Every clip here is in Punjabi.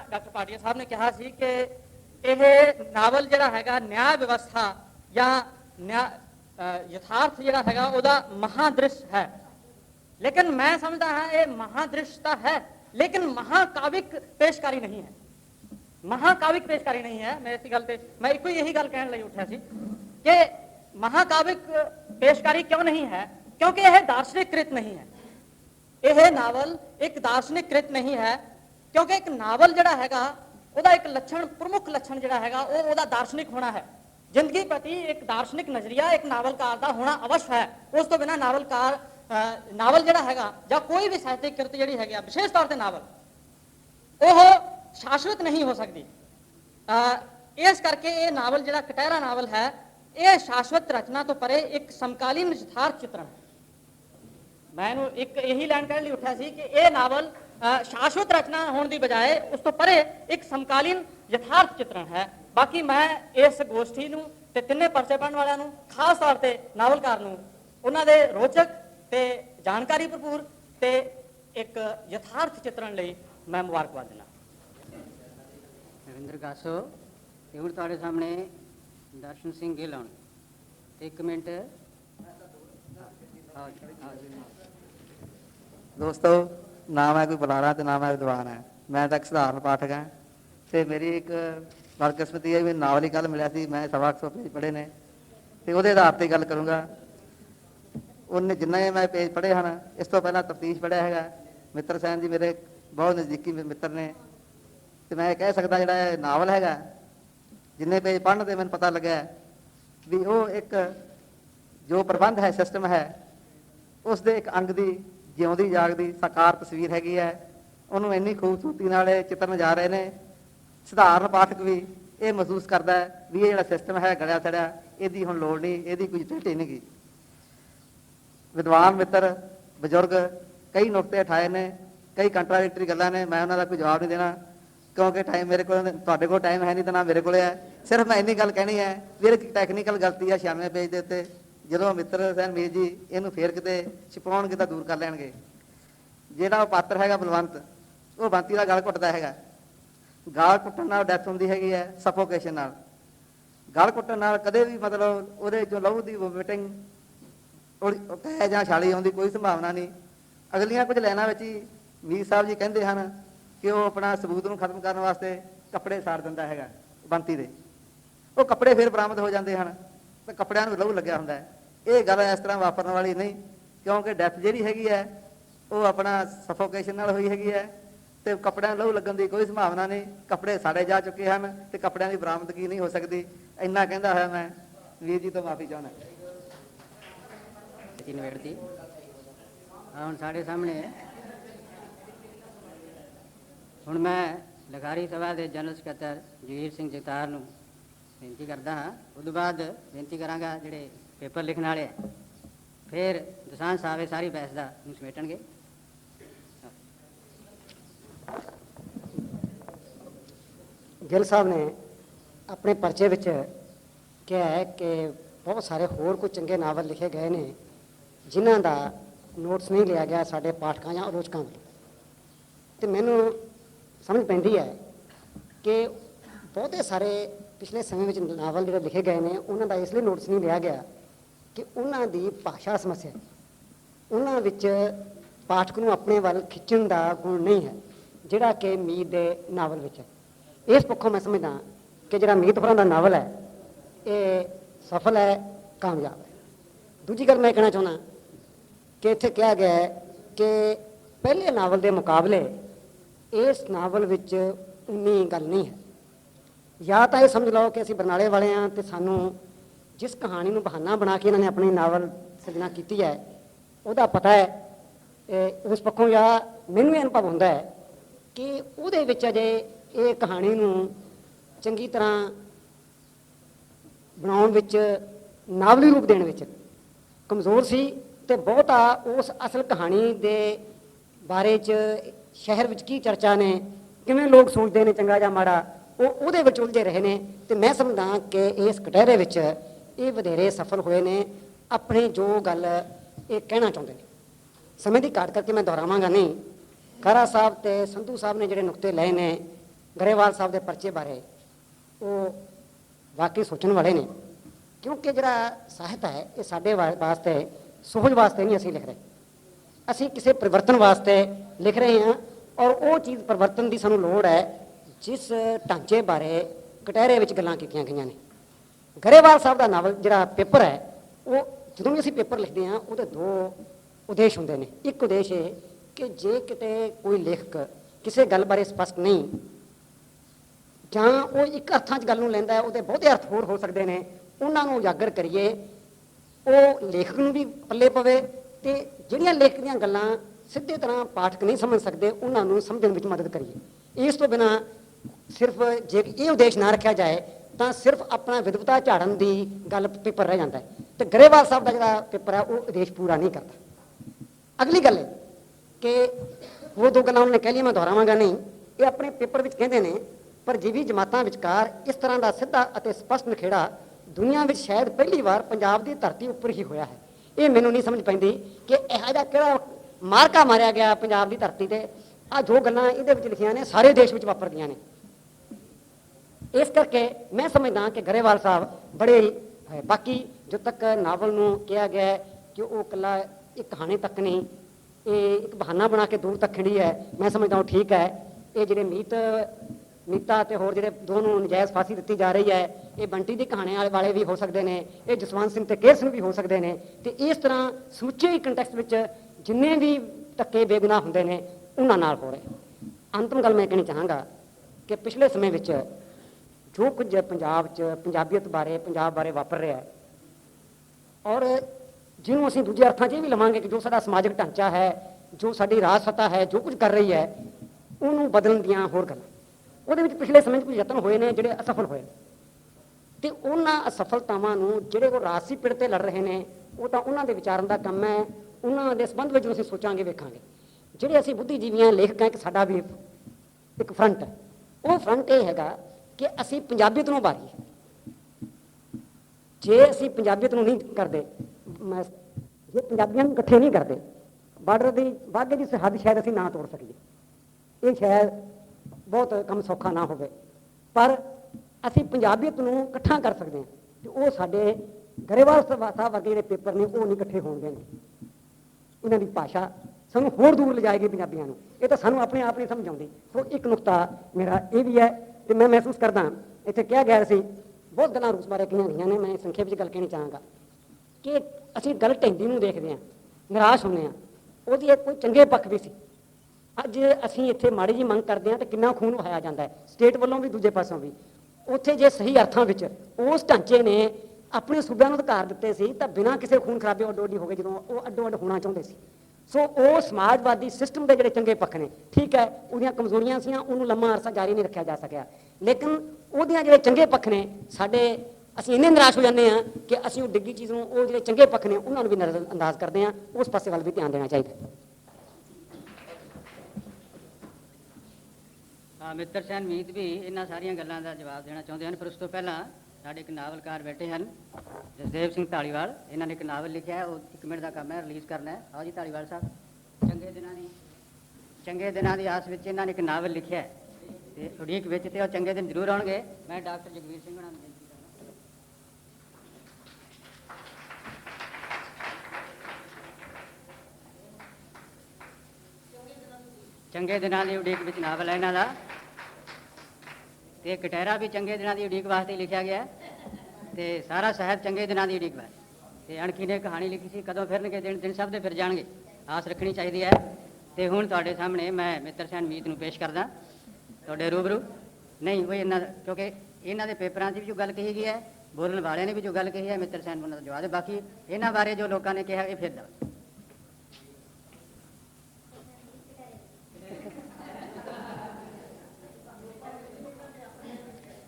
ਡਾਕਟਰ ਪਾਟਿਆ ਸਾਹਿਬ ਨੇ ਕਿਹਾ ਸੀ ਕਿ ਇਹ ਨਾਵਲ ਜਿਹੜਾ ਹੈਗਾ ਨਿਆਂ ਵਿਵਸਥਾ ਜਾਂ ਨਿਆਂ ਅ, ਯਥਾਰਥ ਜਿਹੜਾ ਹੈਗਾ ਉਹਦਾ ਮਹਾਦ੍ਰਿਸ਼ ਹੈ ਲੇਕਿਨ ਮੈਂ ਸਮਝਦਾ ਹਾਂ ਇਹ ਮਹਾਦ੍ਰਿਸ਼ ਤਾਂ ਹੈ ਲੇਕਿਨ ਮਹਾਕਾਵਿਕ ਪੇਸ਼ਕਾਰੀ ਨਹੀਂ ਹੈ ਮਹਾਕਾਵਿਕ ਪੇਸ਼ਕਾਰੀ ਨਹੀਂ ਹੈ ਮੈਂ ਇਸੇ ਗੱਲ ਤੇ ਮੈਂ ਇੱਕੋ ਹੀ ਇਹੀ ਗੱਲ ਕਹਿਣ ਲਈ ਉੱਠਿਆ ਸੀ ਕਿ ਮਹਾਕਾਵਿਕ ਪੇਸ਼ਕਾਰੀ ਕਿਉਂ ਨਹੀਂ ਹੈ ਕਿਉਂਕਿ ਇਹ ਦਾਰਸ਼ਨਿਕ ਕ੍ਰਿਤ ਨਹੀਂ ਹੈ ਇਹ ਨਾਵਲ ਇੱਕ ਦਾਰਸ਼ਨਿਕ ਕ੍ਰਿਤ ਨਹੀਂ ਹੈ ਕਿਉਂਕਿ ਇੱਕ ਨਾਵਲ ਜਿਹੜਾ ਹੈਗਾ, ਉਹਦਾ ਇੱਕ ਲੱਛਣ, ਪ੍ਰਮੁੱਖ ਲੱਛਣ ਜਿਹੜਾ ਹੈਗਾ, ਉਹ ਉਹਦਾ ਦਾਰਸ਼ਨਿਕ ਹੋਣਾ ਹੈ। ਜ਼ਿੰਦਗੀ ਪ੍ਰਤੀ ਇੱਕ ਦਾਰਸ਼ਨਿਕ ਨਜ਼ਰੀਆ, ਇੱਕ ਨਾਵਲਕਾਰ ਦਾ ਹੋਣਾ ਅਵਸ਼ ਹੈ। ਉਸ ਤੋਂ ਬਿਨਾ ਨਾਵਲਕਾਰ ਨਾਵਲ ਜਿਹੜਾ ਹੈਗਾ ਜਾਂ ਕੋਈ ਵੀ ਸਾਹਿਤਿਕ ਕਿਰਤ ਜਿਹੜੀ ਹੈਗੀ ਆ, ਵਿਸ਼ੇਸ਼ ਤੌਰ ਤੇ ਨਾਵਲ, ਉਹ ਸ਼ਾਸ਼ਵਤ ਨਹੀਂ ਹੋ ਸਕਦੀ। ਇਸ ਕਰਕੇ ਇਹ ਨਾਵਲ ਜਿਹੜਾ ਕਟਹਿਰਾ ਨਾਵਲ ਹੈ, ਇਹ ਸ਼ਾਸ਼ਵਤ ਰਚਨਾ ਤੋਂ ਪਰੇ ਇੱਕ ਸਮਕਾਲੀਨ ਯਥਾਰਥ ਚਿਤਰਣ ਹੈ। ਮੈਂ ਇਹਨੂੰ ਇੱਕ ਇਹੀ ਲੈਣ ਕਰਨ ਲਈ ਉੱਠਿਆ ਸੀ ਕਿ ਇਹ ਨਾਵਲ ਸ਼ਾਸ਼ਵਤ ਰਚਨਾ ਹੋਣ ਦੀ ਬਜਾਏ ਉਸ ਤੋਂ ਪਰੇ ਇੱਕ ਸਮਕਾਲੀਨ ਯਥਾਰਥ ਚਿਤਰਣ ਹੈ। ਬਾਕੀ ਮੈਂ ਇਸ ਗੋਸ਼ਟੀ ਨੂੰ ਤੇ ਤਿੰਨੇ ਪਰਚੇ ਪੜਨ ਵਾਲਿਆਂ ਨੂੰ ਖਾਸ ਤੌਰ ਤੇ ਨਾਵਲਕਾਰ ਨੂੰ ਉਹਨਾਂ ਦੇ ਰੋਚਕ ਤੇ ਜਾਣਕਾਰੀ ਭਰਪੂਰ ਤੇ ਇੱਕ ਯਥਾਰਥ ਚਿਤਰਣ ਲਈ ਮੈਂ ਮੁਬਾਰਕਬਾਦ ਦਿੰਦਾ। ਨਰਿੰਦਰ ਗਾਸੋ ਤੇ ਹੁਣ ਤੁਹਾਡੇ ਸਾਹਮਣੇ ਦਰਸ਼ਨ ਸਿੰਘ ਗਿੱਲ ਆਉਣ। ਤੇ ਇੱਕ ਮਿੰਟ। ਦੋਸਤੋ ਨਾ ਮੈਂ ਕੋਈ ਬੁਲਾਰਾ ਤੇ ਨਾ ਮੈਂ ਵਿਦਵਾਨ ਹੈ। ਮੈਂ ਤਾਂ ਇੱਕ ਸਧਾਰਨ ਪਾਠਕ ਹਾਂ। ਤੇ ਮੇਰੀ ਇੱਕ ਬਦਕਿਸਮਤੀ ਹੈ ਵੀ ਨਾਵਲੀ ਹੀ ਕੱਲ ਮਿਲਿਆ ਸੀ। ਮੈਂ ਸਵਾ ਕੁ ਸੌ ਪੇਜ ਪੜ੍ਹੇ ਨੇ। ਤੇ ਉਹਦੇ ਆਧਾਰ ਤੇ ਗੱਲ ਕਰੂੰਗਾ। ਉਹਨੇ ਜਿੰਨੇ ਮੈਂ ਪੇਜ ਪੜ੍ਹੇ ਹਨ, ਇਸ ਤੋਂ ਪਹਿਲਾਂ ਤਫਤੀਸ਼ ਪੜ੍ਹਿਆ ਹੈਗਾ। ਮਿੱਤਰ ਸੈਨ ਜੀ ਮੇਰੇ ਬਹੁਤ ਨਜ਼ਦੀਕੀ ਮਿੱਤਰ ਨੇ। ਤੇ ਮੈਂ ਕਹਿ ਸਕਦਾ ਜਿਹੜਾ ਇਹ ਨਾਵਲ ਹੈਗਾ, ਜਿੰਨੇ ਪੇਜ ਪੜ੍ਹਨ ਤੇ ਮੈਨੂੰ ਪਤਾ ਲੱਗਿਆ ਵੀ ਉਹ ਇੱਕ ਜੋ ਪ੍ਰਬੰਧ ਹੈ ਸਿਸਟਮ ਹੈ ਉਸ ਦੇ ਇੱਕ ਅੰਗ ਦੀ ਜਿਉਂਦੀ ਜਾਗਦੀ ਸਾਕਾਰ ਤਸਵੀਰ ਹੈਗੀ ਹੈ। ਉਹਨੂੰ ਇੰਨੀ ਖੂਬਸੂਰਤੀ ਨਾਲ ਇਹ ਚਿੱਤਰਨ ਜਾ ਰਹੇ ਨੇ। ਸਧਾਰਨ ਪਾਠਕ ਵੀ ਇਹ ਮਹਿਸੂਸ ਕਰਦਾ ਹੈ ਵੀ ਇਹ ਜਿਹੜਾ ਸਿਸਟਮ ਹੈ ਗਲਿਆ ਸੜਿਆ, ਇਹਦੀ ਹੁਣ ਲੋੜ ਨਹੀਂ, ਇਹਦੀ ਕੋਈ ਢੇਟੀ ਨਹੀਂ ਗੀ। ਵਿਦਵਾਨ ਮਿੱਤਰ, ਬਜ਼ੁਰਗ ਕਈ ਨੁਕਤੇ ਉਠਾਏ ਨੇ, ਕਈ ਕੰਟਰਾਡਿਕਟਰੀ ਗੱਲਾਂ ਨੇ, ਮੈਂ ਉਹਨਾਂ ਦਾ ਕੋਈ ਜਵਾਬ ਨਹੀਂ ਦੇਣਾ, ਕਿਉਂਕਿ ਟਾਈਮ ਮੇਰੇ ਕੋਲ, ਤੁਹਾਡੇ ਕੋਲ ਟਾਈਮ ਹੈ ਨਹੀਂ ਤਾਂ ਨਾ ਮੇਰੇ ਕੋਲ ਹੈ। ਸਿਰਫ ਮੈਂ ਇੰਨੀ ਗੱਲ ਕਹਿਣੀ ਹੈ ਵੀ ਇਹ ਟੈਕਨੀਕਲ ਗਲਤੀ ਹੈ 96 ਪੇਜ ਦੇ ਉੱਤੇ। ਜਦੋਂ ਮਿੱਤਰ ਸੈਨ ਮੀਰ ਜੀ ਇਹਨੂੰ ਫੇਰ ਕਿਤੇ ਛਪਾਉਣਗੇ ਤਾਂ ਦੂਰ ਕਰ ਲੈਣਗੇ, ਜਿਹੜਾ ਉਹ ਪਾਤਰ ਹੈਗਾ ਬਲਵੰਤ, ਉਹ ਬੰਤੀ ਦਾ ਗਲ ਘੁੱਟਦਾ ਹੈਗਾ। ਗਲ ਘੁੱਟਣ ਨਾਲ ਡੈਥ ਹੁੰਦੀ ਹੈਗੀ ਹੈ ਸਫੋਕੇਸ਼ਨ ਨਾਲ। ਗਲ ਘੁੱਟਣ ਨਾਲ ਕਦੇ ਵੀ ਮਤਲਬ ਉਹਦੇ ਜੋ ਲਹੂ ਦੀ ਵੋਮਿਟਿੰਗ ਉਹ ਕਹਿ ਜਾਂ ਛਾਲੀ ਆਉਣ ਦੀ ਕੋਈ ਸੰਭਾਵਨਾ ਨਹੀਂ। ਅਗਲੀਆਂ ਕੁਝ ਲਾਈਨਾਂ ਵਿੱਚ ਹੀ ਮੀਰ ਸਾਹਿਬ ਜੀ ਕਹਿੰਦੇ ਹਨ ਕਿ ਉਹ ਆਪਣਾ ਸਬੂਤ ਨੂੰ ਖਤਮ ਕਰਨ ਵਾਸਤੇ ਕੱਪੜੇ ਸਾੜ ਦਿੰਦਾ ਹੈਗਾ ਬੰਤੀ ਦੇ। ਉਹ ਕੱਪੜੇ ਫਿਰ ਬਰਾਮਦ ਹੋ ਜਾਂਦੇ ਹਨ। ਤੇ ਕੱਪੜਿਆਂ ਨੂੰ ਲਹੂ ਲੱਗਿਆ ਹੁੰਦਾ ਹੈ। ਇਹ ਗੱਲ ਇਸ ਤਰ੍ਹਾਂ ਵਾਪਰਨ ਵਾਲੀ ਨਹੀਂ, ਕਿਉਂਕਿ ਡੈਥ ਜਿਹੜੀ ਹੈਗੀ ਹੈ, ਉਹ ਆਪਣਾ ਸਫੋਕੇਸ਼ਨ ਨਾਲ ਹੋਈ ਹੈਗੀ ਹੈ ਤੇ ਕੱਪੜਿਆਂ ਨੂੰ ਲਹੂ ਲੱਗਣ ਦੀ ਕੋਈ ਸੰਭਾਵਨਾ ਨਹੀਂ। ਕੱਪੜੇ ਸਾੜੇ ਜਾ ਚੁੱਕੇ ਹਨ ਤੇ ਕੱਪੜਿਆਂ ਦੀ ਬਰਾਮਦਗੀ ਨਹੀਂ ਹੋ ਸਕਦੀ। ਇੰਨਾ ਕਹਿੰਦਾ ਹੋਇਆ ਮੈਂ। ਵੀਰ ਜੀ ਤੋਂ ਮਾਫੀ ਚਾਹੁੰਦਾ। ਸਚਿਨ ਵੇੜਤੀ ਹੁਣ ਸਾਡੇ ਸਾਹਮਣੇ ਹੁਣ ਮੈਂ ਲਗਾਰੀ ਸਭਾ ਦੇ ਜਨਰਲ ਸਕੱਤਰ ਜਗੀਰ ਸਿੰਘ ਜਗਤਾਰ ਨੂੰ ਬੇਨਤੀ ਕਰਦਾ ਹਾਂ। ਉਸ ਤੋਂ ਬਾਅਦ ਬੇਨਤੀ ਕਰਾਂਗਾ ਜਿਹੜੇ ਪੇਪਰ ਲਿਖਣ ਵਾਲੇ ਆ, ਫਿਰ ਦੁਸਾਂਝ ਸਾਹਿਬ ਇਹ ਸਾਰੀ ਬਹਿਸ ਦਾ ਨੂੰ ਸਮੇਟਣਗੇ। ਗਿੱਲ ਸਾਹਿਬ ਨੇ ਆਪਣੇ ਪਰਚੇ ਵਿੱਚ ਕਿਹਾ ਹੈ ਕਿ ਬਹੁਤ ਸਾਰੇ ਹੋਰ ਕੋਈ ਚੰਗੇ ਨਾਵਲ ਲਿਖੇ ਗਏ ਨੇ, ਜਿਨ੍ਹਾਂ ਦਾ ਨੋਟਸ ਨਹੀਂ ਲਿਆ ਗਿਆ ਸਾਡੇ ਪਾਠਕਾਂ ਜਾਂ ਆਲੋਚਕਾਂ ਵੱਲੋਂ। ਤੇ ਮੈਨੂੰ ਸਮਝ ਪੈਂਦੀ ਹੈ ਕਿ ਬਹੁਤੇ ਸਾਰੇ ਪਿਛਲੇ ਸਮੇਂ ਵਿੱਚ ਨਾਵਲ ਜਿਹੜੇ ਲਿਖੇ ਗਏ ਨੇ, ਉਹਨਾਂ ਦਾ ਇਸ ਲਈ ਨੋਟਿਸ ਨਹੀਂ ਲਿਆ ਗਿਆ ਕਿ ਉਹਨਾਂ ਦੀ ਭਾਸ਼ਾ ਸਮੱਸਿਆ ਉਹਨਾਂ ਵਿੱਚ ਪਾਠਕ ਨੂੰ ਆਪਣੇ ਵੱਲ ਖਿੱਚਣ ਦਾ ਗੁਣ ਨਹੀਂ ਹੈ, ਜਿਹੜਾ ਕਿ ਮੀਤ ਦੇ ਨਾਵਲ ਵਿੱਚ ਹੈ। ਇਸ ਪੱਖੋਂ ਮੈਂ ਸਮਝਦਾ ਕਿ ਜਿਹੜਾ ਮੀਤ ਫਰਾਂ ਦਾ ਨਾਵਲ ਹੈ, ਇਹ ਸਫਲ ਹੈ, ਕਾਮਯਾਬ ਹੈ। ਦੂਜੀ ਗੱਲ ਮੈਂ ਕਹਿਣਾ ਚਾਹੁੰਦਾ ਕਿ ਇੱਥੇ ਕਿਹਾ ਗਿਆ ਹੈ ਕਿ ਪਹਿਲੇ ਨਾਵਲ ਦੇ ਮੁਕਾਬਲੇ ਇਸ ਨਾਵਲ ਵਿੱਚ ਉਨੀ ਗੱਲ ਨਹੀਂ ਹੈ। ਜਾਂ ਤਾਂ ਇਹ ਸਮਝ ਲਓ ਕਿ ਅਸੀਂ ਬਰਨਾਲੇ ਵਾਲੇ ਹਾਂ ਤੇ ਸਾਨੂੰ ਜਿਸ ਕਹਾਣੀ ਨੂੰ ਬਹਾਨਾ ਬਣਾ ਕੇ ਇਹਨਾਂ ਨੇ ਆਪਣੀ ਨਾਵਲ ਸਿਰਜਣਾ ਕੀਤੀ ਹੈ, ਉਹਦਾ ਪਤਾ ਹੈ ਉਸ ਪੱਖੋਂ ਜਾਂ ਮੈਨੂੰ ਇਹ ਅਨੁਭਵ ਹੁੰਦਾ ਹੈ ਕਿ ਉਹਦੇ ਵਿੱਚ ਅਜੇ ਇਹ ਕਹਾਣੀ ਨੂੰ ਚੰਗੀ ਤਰ੍ਹਾਂ ਬਣਾਉਣ ਵਿੱਚ, ਨਾਵਲੀ ਰੂਪ ਦੇਣ ਵਿੱਚ ਕਮਜ਼ੋਰ ਸੀ ਤੇ ਬਹੁਤਾ ਉਸ ਅਸਲ ਕਹਾਣੀ ਦੇ ਬਾਰੇ ਚ ਸ਼ਹਿਰ ਵਿੱਚ ਕੀ ਚਰਚਾ ਨੇ, ਕਿਵੇਂ ਲੋਕ ਸੋਚਦੇ ਨੇ ਚੰਗਾ ਜਾਂ ਮਾੜਾ ਉਹ ਉਹਦੇ ਵਿੱਚ ਉਲਝੇ ਰਹੇ ਨੇ ਤੇ ਮੈਂ ਸਮਝਦਾ ਕਿ ਇਸ ਕਟਹਿਰੇ ਵਿੱਚ ਇਹ ਵਧੇਰੇ ਸਫਲ ਹੋਏ ਨੇ, ਆਪਣੇ ਜੋ ਗੱਲ ਇਹ ਕਹਿਣਾ ਚਾਹੁੰਦੇ ਨੇ। ਸਮੇਂ ਦੀ ਘਾਟ ਕਰਕੇ ਮੈਂ ਦੁਹਰਾਵਾਂਗਾ ਨਹੀਂ। ਖਰਾ ਸਾਹਿਬ ਤੇ ਸੰਧੂ ਸਾਹਿਬ ਨੇ ਜਿਹੜੇ ਨੁਕਤੇ ਲਏ ਨੇ, ਗਰੇਵਾਲ ਸਾਹਿਬ ਦੇ ਪਰਚੇ ਬਾਰੇ, ਉਹ ਵਾਕਈ ਸੋਚਣ ਵਾਲੇ ਨੇ। ਕਿਉਂਕਿ ਜਿਹੜਾ ਸਾਹਿਤ ਹੈ, ਇਹ ਸਾਡੇ ਵਾ- ਵਾਸਤੇ ਸੋਝ ਵਾਸਤੇ ਨਹੀਂ ਅਸੀਂ ਲਿਖ ਰਹੇ। ਅਸੀਂ ਕਿਸੇ ਪਰਿਵਰਤਨ ਵਾਸਤੇ ਲਿਖ ਰਹੇ ਹਾਂ ਔਰ ਉਹ ਚੀਜ਼ ਪਰਿਵਰਤਨ ਦੀ ਸਾਨੂੰ ਲੋੜ ਹੈ ਜਿਸ ਢਾਂਚੇ ਬਾਰੇ ਕਟਹਿਰੇ ਵਿੱਚ ਗੱਲਾਂ ਕੀਤੀਆਂ ਗਈਆਂ ਨੇ। ਗਰੇਵਾਲ ਸਾਹਿਬ ਦਾ ਨਾਵਲ ਜਿਹੜਾ ਪੇਪਰ ਹੈ, ਉਹ ਜਦੋਂ ਵੀ ਅਸੀਂ ਪੇਪਰ ਲਿਖਦੇ ਹਾਂ, ਉਹਦੇ ਦੋ ਉਦੇਸ਼ ਹੁੰਦੇ ਨੇ। ਇੱਕ ਉਦੇਸ਼ ਇਹ ਕਿ ਜੇ ਕਿਤੇ ਕੋਈ ਲੇਖਕ ਕਿਸੇ ਗੱਲ ਬਾਰੇ ਸਪਸ਼ਟ ਨਹੀਂ, ਜਾਂ ਉਹ ਇੱਕ ਅਰਥਾਂ 'ਚ ਗੱਲ ਨੂੰ ਲੈਂਦਾ ਹੈ, ਉਹਦੇ ਬਹੁਤੇ ਅਰਥ ਹੋਰ ਹੋ ਸਕਦੇ ਨੇ, ਉਹਨਾਂ ਨੂੰ ਉਜਾਗਰ ਕਰੀਏ, ਉਹ ਲੇਖਕ ਨੂੰ ਵੀ ਪੱਲੇ ਪਵੇ ਤੇ ਜਿਹੜੀਆਂ ਲੇਖਕ ਦੀਆਂ ਗੱਲਾਂ ਸਿੱਧੇ ਤਰ੍ਹਾਂ ਪਾਠਕ ਨਹੀਂ ਸਮਝ ਸਕਦੇ, ਉਹਨਾਂ ਨੂੰ ਸਮਝਣ ਵਿੱਚ ਮਦਦ ਕਰੀਏ। ਇਸ ਤੋਂ ਬਿਨਾ ਸਿਰਫ ਜੇ ਇਹ ਉਦੇਸ਼ ਨਾ ਰੱਖਿਆ ਜਾਏ, ਤਾਂ ਸਿਰਫ ਆਪਣਾ ਵਿਦਵਤਾ ਝਾੜਨ ਦੀ ਗੱਲ ਪੇਪਰ ਰਹਿ ਜਾਂਦਾ ਹੈ। ਤੇ ਗਰੇਵਾਲ ਸਾਹਿਬ ਦਾ ਜਿਹੜਾ ਪੇਪਰ ਹੈ, ਉਹ ਉਦੇਸ਼ ਪੂਰਾ ਨਹੀਂ ਕਰਦਾ। ਅਗਲੀ ਗੱਲ ਹੈ ਕਿ ਉਹ ਦੋ ਗੱਲਾਂ ਉਹਨੇ ਕਹਿ ਲਈਆਂ, ਮੈਂ ਦੁਹਰਾਵਾਂਗਾ ਨਹੀਂ। ਇਹ ਆਪਣੇ ਪੇਪਰ ਵਿੱਚ ਕਹਿੰਦੇ ਨੇ, ਪਰ ਪਰਜੀਵੀ ਜਮਾਤਾਂ ਵਿਚਕਾਰ ਇਸ ਤਰ੍ਹਾਂ ਦਾ ਸਿੱਧਾ ਅਤੇ ਸਪਸ਼ਟ ਨਖੇੜਾ ਦੁਨੀਆ ਵਿੱਚ ਸ਼ਾਇਦ ਪਹਿਲੀ ਵਾਰ ਪੰਜਾਬ ਦੀ ਧਰਤੀ ਉੱਪਰ ਹੀ ਹੋਇਆ ਹੈ। ਇਹ ਮੈਨੂੰ ਨਹੀਂ ਸਮਝ ਪੈਂਦੀ ਕਿ ਇਹੋ ਜਿਹਾ ਕਿਹੜਾ ਮਾਰਕਾ ਮਾਰਿਆ ਗਿਆ ਪੰਜਾਬ ਦੀ ਧਰਤੀ ਤੇ। ਆ ਜੋ ਗੱਲਾਂ ਇਹਦੇ ਵਿੱਚ ਲਿਖੀਆਂ ਨੇ, ਸਾਰੇ ਦੇਸ਼ ਵਿੱਚ ਵਾਪਰਦੀਆਂ ਨੇ। ਇਸ ਕਰਕੇ ਮੈਂ ਸਮਝਦਾ ਕਿ ਗਰੇਵਾਲ ਸਾਹਿਬ ਬੜੇ ਹੈ। ਬਾਕੀ ਜੋ ਤੱਕ ਨਾਵਲ ਨੂੰ ਕਿਹਾ ਗਿਆ ਕਿ ਉਹ ਇਕੱਲਾ ਇੱਕ ਕਹਾਣੀ ਤੱਕ ਨਹੀਂ, ਇਹ ਇੱਕ ਬਹਾਨਾ ਬਣਾ ਕੇ ਦੂਰ ਤੱਕ ਖੜੀ ਹੈ, ਮੈਂ ਸਮਝਦਾ ਉਹ ਠੀਕ ਹੈ ਇਹ ਜਿਹੜੇ ਮੀਤ, ਮੀਤਾ ਤੇ ਹੋਰ ਜਿਹੜੇ ਦੋਨੋਂ ਨਜਾਇਜ਼ ਫਾਂਸੀ ਦਿੱਤੀ ਜਾ ਰਹੀ ਹੈ, ਇਹ ਬੰਟੀ ਦੀ ਕਹਾਣੀ ਵਾਲੇ ਵਾਲੇ ਵੀ ਹੋ ਸਕਦੇ ਨੇ, ਇਹ ਜਸਵੰਤ ਸਿੰਘ ਤੇ ਕੇਸ ਸਿੰਘ ਵੀ ਹੋ ਸਕਦੇ ਨੇ, ਤੇ ਇਸ ਤਰ੍ਹਾਂ ਸਮੁੱਚੇ ਹੀ ਕੰਟੈਕਸਟ ਵਿੱਚ ਜਿੰਨੇ ਵੀ ਧੱਕੇ ਬੇਗੁਨਾਹ ਹੁੰਦੇ ਨੇ, ਉਹਨਾਂ ਨਾਲ ਹੋ ਰਹੇ ਅੰਤਮ ਗੱਲ ਮੈਂ ਕਹਿਣੀ ਚਾਹਾਂਗਾ ਕਿ ਪਿਛਲੇ ਸਮੇਂ ਵਿੱਚ ਜੋ ਕੁਝ ਪੰਜਾਬ 'ਚ, ਪੰਜਾਬੀਅਤ ਬਾਰੇ, ਪੰਜਾਬ ਬਾਰੇ ਵਾਪਰ ਰਿਹਾ ਹੈ। ਔਰ ਜਿਹਨੂੰ ਅਸੀਂ ਦੂਜੇ ਅਰਥਾਂ 'ਚ ਇਹ ਵੀ ਲਵਾਂਗੇ ਕਿ ਜੋ ਸਾਡਾ ਸਮਾਜਿਕ ਢਾਂਚਾ ਹੈ, ਜੋ ਸਾਡੀ ਰਾਜ ਸੱਤਾ ਹੈ, ਜੋ ਕੁਝ ਕਰ ਰਹੀ ਹੈ, ਉਹਨੂੰ ਬਦਲਣ ਦੀਆਂ ਹੋਰ ਗੱਲਾਂ। ਉਹਦੇ ਵਿੱਚ ਪਿਛਲੇ ਸਮੇਂ 'ਚ ਕੁਝ ਯਤਨ ਹੋਏ ਨੇ, ਜਿਹੜੇ ਅਸਫਲ ਹੋਏ ਨੇ। ਤੇ ਉਹਨਾਂ ਅਸਫਲਤਾਵਾਂ ਨੂੰ ਜਿਹੜੇ ਉਹ ਰਾਜਸੀ ਪਿੜ ਤੇ ਲੜ ਰਹੇ ਨੇ, ਉਹ ਤਾਂ ਉਹਨਾਂ ਦੇ ਵਿਚਾਰਨ ਦਾ ਕੰਮ ਹੈ। ਉਹਨਾਂ ਦੇ ਸੰਬੰਧ ਵਿੱਚ ਅਸੀਂ ਸੋਚਾਂਗੇ, ਵੇਖਾਂਗੇ। ਜਿਹੜੇ ਅਸੀਂ ਬੁੱਧੀਜੀਵੀਆਂ ਲੇਖਕਾਂ, ਇੱਕ ਸਾਡਾ ਵੀ ਇੱਕ ਫਰੰਟ ਹੈ। ਉਹ ਫਰੰਟ ਇਹ ਹੈਗਾ ਕਿ ਅਸੀਂ ਪੰਜਾਬੀਅਤ ਨੂੰ ਉਭਾਰੀਏ। ਜੇ ਅਸੀਂ ਪੰਜਾਬੀਅਤ ਨੂੰ ਨਹੀਂ ਕਰਦੇ, ਮੈਂ- ਜੇ ਪੰਜਾਬੀਆਂ ਨੂੰ ਇਕੱਠੇ ਨਹੀਂ ਕਰਦੇ, ਬਾਰਡਰ ਦੀ ਵਾਘੇ ਦੀ ਸਰਹੱਦ ਸ਼ਾਇਦ ਅਸੀਂ ਨਾ ਤੋੜ ਸਕੀਏ। ਇਹ ਸ਼ਾਇਦ ਬਹੁਤ ਕੰਮ ਸੌਖਾ ਨਾ ਹੋਵੇ। ਪਰ ਅਸੀਂ ਪੰਜਾਬੀਅਤ ਨੂੰ ਇਕੱਠਾ ਕਰ ਸਕਦੇ ਹਾਂ ਤੇ ਉਹ ਸਾਡੇ ਗਰੇਵਾਲ ਸਾਹਿਬ ਵਰਗੇ ਜਿਹੜੇ ਪੇਪਰ ਨੇ, ਉਹ ਨਹੀਂ ਇਕੱਠੇ ਹੋਣਗੇ। ਦੇਣਗੇ ਇਹਨਾਂ ਦੀ ਭਾਸ਼ਾ ਸਾਨੂੰ ਹੋਰ ਦੂਰ ਲਿਜਾਏਗੀ ਪੰਜਾਬੀਆਂ ਨੂੰ। ਇਹ ਤਾਂ ਸਾਨੂੰ ਆਪਣੇ ਆਪ ਨਹੀਂ ਸਮਝ ਆਉਂਦੀ। ਸੋ ਇੱਕ ਨੁਕਤਾ ਮੇਰਾ ਇਹ ਵੀ ਹੈ ਤੇ ਮੈਂ ਮਹਿਸੂਸ ਕਰਦਾ ਇੱਥੇ ਕਿਹਾ ਗਿਆ ਸੀ, ਬਹੁਤ ਗੱਲਾਂ ਰੂਸ ਬਾਰੇ ਕਹੀਆਂ ਗਈਆਂ ਨੇ, ਮੈਂ ਸੰਖੇਪ ਵਿੱਚ ਗੱਲ ਕਹਿਣੀ ਚਾਹਾਂਗਾ। ਕਿ ਅਸੀਂ ਗੱਲ ਢੈਂਦੀ ਨੂੰ ਦੇਖਦੇ ਹਾਂ, ਨਿਰਾਸ਼ ਹੁੰਦੇ ਹਾਂ। ਉਹਦੀ ਇੱਕ ਕੋਈ ਚੰਗੇ ਪੱਖ ਵੀ ਸੀ। ਅੱਜ ਅਸੀਂ ਇੱਥੇ ਮਾੜੀ ਜੀ ਮੰਗ ਕਰਦੇ ਹਾਂ ਤੇ ਕਿੰਨਾ ਖੂਨ ਵਹਾਇਆ ਜਾਂਦਾ ਹੈ। ਸਟੇਟ ਵੱਲੋਂ ਵੀ, ਦੂਜੇ ਪਾਸੋਂ ਵੀ। ਉੱਥੇ ਜੇ ਸਹੀ ਅਰਥਾਂ ਵਿੱਚ ਉਸ ਢਾਂਚੇ ਨੇ ਆਪਣੇ ਸੂਬਿਆਂ ਨੂੰ ਅਧਿਕਾਰ ਦਿੱਤੇ ਸੀ, ਤਾਂ ਬਿਨਾਂ ਕਿਸੇ ਖੂਨ ਖਰਾਬੇ ਅੱਡੋ ਅੱਡੀ ਹੋ ਗਏ, ਜਦੋਂ ਉਹ ਅੱਡੋ ਅੱਡ ਹੋਣਾ ਚਾਹੁੰਦੇ ਸੀ। ਸੋ ਉਹ ਸਮਾਜਵਾਦੀ ਸਿਸਟਮ ਦੇ ਜਿਹੜੇ ਚੰਗੇ ਪੱਖ ਨੇ, ਠੀਕ ਹੈ, ਉਹਦੀਆਂ ਕਮਜ਼ੋਰੀਆਂ ਸੀਆਂ, ਉਹਨੂੰ ਲੰਮਾ ਅਰਸਾ ਜਾਰੀ ਨਹੀਂ ਰੱਖਿਆ ਜਾ ਸਕਿਆ। ਲੇਕਿਨ ਉਹਦੀਆਂ ਜਿਹੜੇ ਚੰਗੇ ਪੱਖ ਨੇ, ਸਾਡੇ, ਅਸੀਂ ਇੰਨੇ ਨਿਰਾਸ਼ ਹੋ ਜਾਂਦੇ ਹਾਂ ਕਿ ਅਸੀਂ ਉਹ ਡਿੱਗੀ ਚੀਜ਼ ਨੂੰ, ਉਹ ਜਿਹੜੇ ਚੰਗੇ ਪੱਖ ਨੇ, ਉਹਨਾਂ ਨੂੰ ਵੀ ਨਜ਼ਰ ਅੰਦਾਜ਼ ਕਰਦੇ ਹਾਂ। ਉਸ ਪਾਸੇ ਵੱਲ ਵੀ ਧਿਆਨ ਦੇਣਾ ਚਾਹੀਦਾ ਹਾਂ, ਮਿੱਤਰ ਸੈਨ, ਮੀਤ ਵੀ ਇਹਨਾਂ ਸਾਰੀਆਂ ਗੱਲਾਂ ਦਾ ਜਵਾਬ ਦੇਣਾ ਚਾਹੁੰਦੇ ਹਨ, ਪਰ ਉਸ ਤੋਂ ਪਹਿਲਾਂ ਸਾਡੇ ਇੱਕ ਨਾਵਲਕਾਰ ਬੈਠੇ ਹਨ, ਜਸਦੇਵ ਸਿੰਘ ਢਾਲੀਵਾਲ ਇਹਨਾਂ ਨੇ ਇੱਕ ਨਾਵਲ ਲਿਖਿਆ ਹੈ, ਉਹ ਇੱਕ ਮਿੰਟ ਦਾ ਕੰਮ ਹੈ, ਰਿਲੀਜ਼ ਕਰਨਾ ਹੈ। ਆਓ ਜੀ ਢਾਲੀਵਾਲ ਸਾਹਿਬ, ਚੰਗੇ ਦਿਨਾਂ ਦੀ ਚੰਗੇ ਦਿਨਾਂ ਦੀ ਆਸ ਵਿੱਚ ਇਹਨਾਂ ਨੇ ਇੱਕ ਨਾਵਲ ਲਿਖਿਆ ਹੈ। ਤੇ ਉਡੀਕ ਵਿੱਚ ਤੇ ਉਹ ਚੰਗੇ ਦਿਨ ਜ਼ਰੂਰ ਆਉਣਗੇ। ਮੈਂ ਡਾਕਟਰ ਜਗਵੀਰ ਸਿੰਘ ਹੋਣਾ ਨੂੰ ਬੇਨਤੀ ਕਰਦਾ ਚੰਗੇ ਦਿਨਾਂ ਦੀ ਉਡੀਕ ਵਿੱਚ ਨਾਵਲ ਹੈ ਇਹਨਾਂ ਦਾ। ਤੇ ਕਟਹਿਰਾ ਵੀ ਚੰਗੇ ਦਿਨਾਂ ਦੀ ਉਡੀਕ ਵਾਸਤੇ ਲਿਖਿਆ ਗਿਆ ਹੈ ਤੇ ਸਾਰਾ ਸਾਹਿਤ ਚੰਗੇ ਦਿਨਾਂ ਦੀ ਉਡੀਕ ਵਾਸਤੇ। ਤੇ ਅਣਖੀ ਨੇ ਕਹਾਣੀ ਲਿਖੀ ਸੀ, ਕਦੋਂ ਫਿਰਨਗੇ, ਦਿਨ ਦਿਨ ਸਭ ਦੇ ਫਿਰ ਜਾਣਗੇ। ਆਸ ਰੱਖਣੀ ਚਾਹੀਦੀ ਹੈ। ਤੇ ਹੁਣ ਤੁਹਾਡੇ ਸਾਹਮਣੇ ਮੈਂ ਮਿੱਤਰ ਸੈਨ ਮੀਤ ਨੂੰ ਪੇਸ਼ ਕਰਦਾ। ਤੁਹਾਡੇ ਰੂਬਰੂ। ਨਹੀਂ, ਉਹ ਇਹਨਾਂ ਦਾ- ਕਿਉਂਕਿ ਇਹਨਾਂ ਦੇ ਪੇਪਰਾਂ 'ਚ ਵੀ ਜੋ ਗੱਲ ਕਹੀ ਗਈ ਹੈ, ਬੋਲਣ ਵਾਲਿਆਂ ਨੇ ਵੀ ਜੋ ਗੱਲ ਕਹੀ ਹੈ, ਮਿੱਤਰ ਸੈਨ ਉਹਨਾਂ ਦਾ ਜਵਾਬ ਹੈ। ਬਾਕੀ ਇਹਨਾਂ ਬਾਰੇ ਜੋ ਲੋਕਾਂ ਨੇ ਕਿਹਾ, ਇਹ ਫਿਰ ਦਾ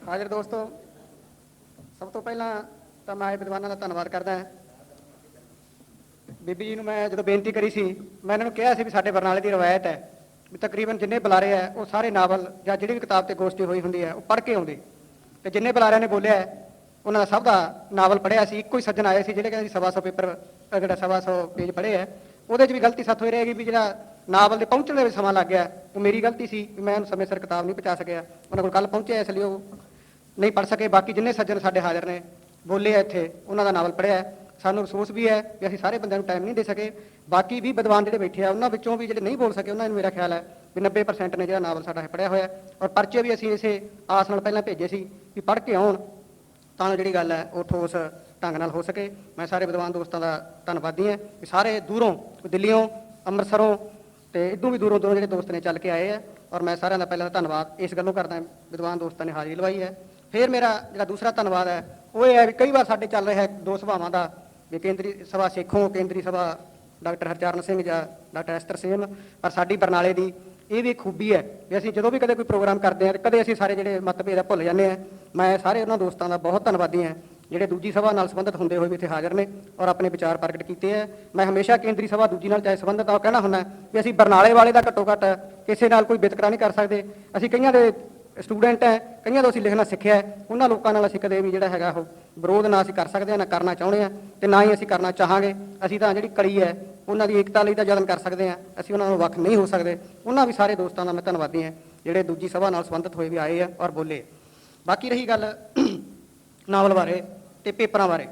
ਹਾਜ਼ਰ ਦੋਸਤੋ, ਸਭ ਤੋਂ ਪਹਿਲਾਂ ਤਾਂ ਮੈਂ ਵਿਦਵਾਨਾਂ ਦਾ ਧੰਨਵਾਦ ਕਰਦਾ ਹਾਂ। ਬੀਬੀ ਜੀ ਨੂੰ ਮੈਂ ਜਦੋਂ ਬੇਨਤੀ ਕਰੀ ਸੀ, ਮੈਂ ਇਹਨਾਂ ਨੂੰ ਕਿਹਾ ਸੀ ਵੀ ਸਾਡੇ ਬਰਨਾਲੇ ਦੀ ਰਵਾਇਤ ਹੈ ਵੀ ਤਕਰੀਬਨ ਜਿੰਨੇ ਬੁਲਾਰੇ ਆ ਉਹ ਸਾਰੇ ਨਾਵਲ ਜਾਂ ਜਿਹੜੀ ਵੀ ਕਿਤਾਬ ਤੇ ਗੋਸ਼ਟੀ ਹੋਈ ਹੁੰਦੀ ਹੈ, ਉਹ ਪੜ੍ਹ ਕੇ ਆਉਂਦੇ। ਤੇ ਜਿੰਨੇ ਬੁਲਾਰਿਆਂ ਨੇ ਬੋਲਿਆ ਉਹਨਾਂ ਦਾ ਸਭ ਦਾ ਨਾਵਲ ਪੜ੍ਹਿਆ ਸੀ, ਇੱਕੋ ਹੀ ਸੱਜਣ ਆਏ ਸੀ, ਜਿਹੜੇ ਕਹਿੰਦੇ ਸੀ ਸਵਾ ਸੌ ਪੇਪਰ, ਅਹ ਜਿਹੜਾ ਸਵਾ ਸੌ ਪੇਜ ਪੜ੍ਹੇ ਹੈ, ਉਹਦੇ 'ਚ ਵੀ ਗਲਤੀ ਸਾਥੋਂ ਇਹ ਰਹੇਗੀ ਵੀ ਜਿਹੜਾ ਨਾਵਲ ਦੇ ਪਹੁੰਚਣ ਦੇ ਵਿੱਚ ਸਮਾਂ ਲੱਗ ਗਿਆ, ਉਹ ਮੇਰੀ ਗਲਤੀ ਸੀ ਵੀ ਮੈਂ ਉਹਨੂੰ ਸਮੇਂ ਸਿਰ ਕਿਤਾਬ ਨਹੀਂ ਪਹੁੰਚਾ ਸਕਿਆ। ਉਹਨਾਂ ਕੋਲ ਕੱਲ ਪਹੁੰਚਿਆ ਇਸ ਲਈ ਉਹ ਨਹੀਂ ਪੜ ਸਕੇ। ਬਾਕੀ ਜਿੰਨੇ ਸੱਜਣ ਸਾਡੇ ਹਾਜ਼ਰ ਨੇ, ਬੋਲੇ ਆ ਇੱਥੇ, ਉਹਨਾਂ ਦਾ ਨਾਵਲ ਪੜ੍ਹਿਆ ਸਾਨੂੰ ਅਫਸੋਸ ਵੀ ਹੈ ਕਿ ਅਸੀਂ ਸਾਰੇ ਬੰਦਿਆਂ ਨੂੰ ਟਾਈਮ ਨਹੀਂ ਦੇ ਸਕੇ। ਬਾਕੀ ਵੀ ਵਿਦਵਾਨ ਜਿਹੜੇ ਬੈਠੇ ਆ, ਉਹਨਾਂ ਵਿੱਚੋਂ ਵੀ ਜਿਹੜੇ ਨਹੀਂ ਬੋਲ ਸਕੇ, ਉਹਨਾਂ ਨੂੰ ਮੇਰਾ ਖਿਆਲ ਹੈ ਵੀ 90% ਨੇ ਜਿਹੜਾ ਨਾਵਲ ਸਾਡਾ ਇਹ ਪੜ੍ਹਿਆ ਹੋਇਆ ਔਰ ਪਰਚੇ ਵੀ ਅਸੀਂ ਇਸੇ ਆਸ ਨਾਲ ਪਹਿਲਾਂ ਭੇਜੇ ਸੀ ਵੀ ਪੜ੍ਹ ਕੇ ਆਉਣ, ਤਾਂ ਜਿਹੜੀ ਗੱਲ ਹੈ, ਉਹ ਠੋਸ ਢੰਗ ਨਾਲ ਹੋ ਸਕੇ। ਮੈਂ ਸਾਰੇ ਵਿਦਵਾਨ ਦੋਸਤਾਂ ਦਾ ਧੰਨਵਾਦੀ ਹਾਂ ਕਿ ਸਾਰੇ ਦੂਰੋਂ ਦਿੱਲੀੋਂ ਅੰਮ੍ਰਿਤਸਰੋਂ ਤੇ ਇਦੋਂ ਵੀ ਦੂਰੋਂ ਦੂਰੋਂ ਜਿਹੜੇ ਦੋਸਤ ਨੇ ਚੱਲ ਕੇ ਆਏ ਆ। ਔਰ ਮੈਂ ਸਾਰਿਆਂ ਦਾ ਪਹਿਲਾਂ ਤਾਂ ਧੰਨਵਾਦ। ਇਸ ਗੱਲੋਂ ਕਰਦਾ ਵਿਦਵਾਨ ਦੋਸਤਾਂ ਨੇ ਹਾਜ਼ਰੀ ਲਵਾਈ ਹੈ। ਫਿਰ ਮੇਰਾ ਜਿਹੜਾ ਦੂਸਰਾ ਧੰਨਵਾਦ ਹੈ, ਉਹ ਇਹ ਹੈ ਵੀ ਕਈ ਵਾਰ ਸਾਡੇ ਚੱਲ ਰਿਹਾ ਦੋ ਸਭਾਵਾਂ ਦਾ, ਵੀ ਕੇਂਦਰੀ ਸਭਾ ਸੇਖੋਂ, ਕੇਂਦਰੀ ਸਭਾ ਡਾਕਟਰ ਹਰਚਰਨ ਸਿੰਘ ਜਾਂ ਡਾਕਟਰ ਐਸਟਰ ਸੇਨ, ਪਰ ਸਾਡੀ ਬਰਨਾਲੇ ਦੀ ਇਹ ਵੀ ਇੱਕ ਖੂਬੀ ਹੈ ਵੀ ਅਸੀਂ ਜਦੋਂ ਵੀ ਕਦੇ ਕੋਈ ਪ੍ਰੋਗਰਾਮ ਕਰਦੇ ਹਾਂ ਤੇ ਕਦੇ ਅਸੀਂ ਸਾਰੇ ਜਿਹੜੇ ਮਤਭੇਦ ਆ ਭੁੱਲ ਜਾਂਦੇ ਆ ਮੈਂ ਸਾਰੇ ਉਹਨਾਂ ਦੋਸਤਾਂ ਦਾ ਬਹੁਤ ਧੰਨਵਾਦੀ ਹਾਂ, ਜਿਹੜੇ ਦੂਜੀ ਸਭਾ ਨਾਲ ਸੰਬੰਧਿਤ ਹੁੰਦੇ ਹੋਏ ਵੀ ਇੱਥੇ ਹਾਜ਼ਰ ਨੇ ਔਰ ਆਪਣੇ ਵਿਚਾਰ ਪ੍ਰਗਟ ਕੀਤੇ ਹੈ। ਮੈਂ ਹਮੇਸ਼ਾ ਕੇਂਦਰੀ ਸਭਾ ਦੂਜੀ ਨਾਲ ਚਾਹੇ ਸੰਬੰਧਿਤ ਆ ਕਹਿਣਾ ਹੁੰਦਾ ਵੀ ਅਸੀਂ ਬਰਨਾਲੇ ਵਾਲੇ ਦਾ ਘੱਟੋ ਘੱਟ ਕਿਸੇ ਨਾਲ ਕੋਈ ਵਿਤਕਰਾ ਨਹੀਂ ਕਰ ਸਕਦੇ। ਅਸੀਂ ਕਈਆਂ ਦੇ ਸਟੂਡੈਂਟ ਹੈ, ਕਈਆਂ ਤੋਂ ਅਸੀਂ ਲਿਖਣਾ ਸਿੱਖਿਆ ਹੈ, ਉਹਨਾਂ ਲੋਕਾਂ ਨਾਲ ਅਸੀਂ ਕਦੇ ਵੀ ਜਿਹੜਾ ਹੈਗਾ ਉਹ ਵਿਰੋਧ ਨਾ ਅਸੀਂ ਕਰ ਸਕਦੇ ਹਾਂ, ਨਾ ਕਰਨਾ ਚਾਹੁੰਦੇ ਹਾਂ ਤੇ ਨਾ ਹੀ ਅਸੀਂ ਕਰਨਾ ਚਾਹਾਂਗੇ। ਅਸੀਂ ਤਾਂ ਜਿਹੜੀ ਕੜੀ ਹੈ, ਉਹਨਾਂ ਦੀ ਏਕਤਾ ਲਈ ਤਾਂ ਯਤਨ ਕਰ ਸਕਦੇ ਹਾਂ, ਅਸੀਂ ਉਹਨਾਂ ਨੂੰ ਵੱਖ ਨਹੀਂ ਹੋ ਸਕਦੇ। ਉਹਨਾਂ ਵੀ ਸਾਰੇ ਦੋਸਤਾਂ ਦਾ ਮੈਂ ਧੰਨਵਾਦੀ ਹਾਂ, ਜਿਹੜੇ ਦੂਜੀ ਸਭਾ ਨਾਲ ਸੰਬੰਧਿਤ ਹੋਏ ਵੀ ਆਏ ਆ ਔਰ ਬੋਲੇ। ਬਾਕੀ ਰਹੀ ਗੱਲ ਨਾਵਲ ਬਾਰੇ ਤੇ ਪੇਪਰਾਂ ਬਾਰੇ।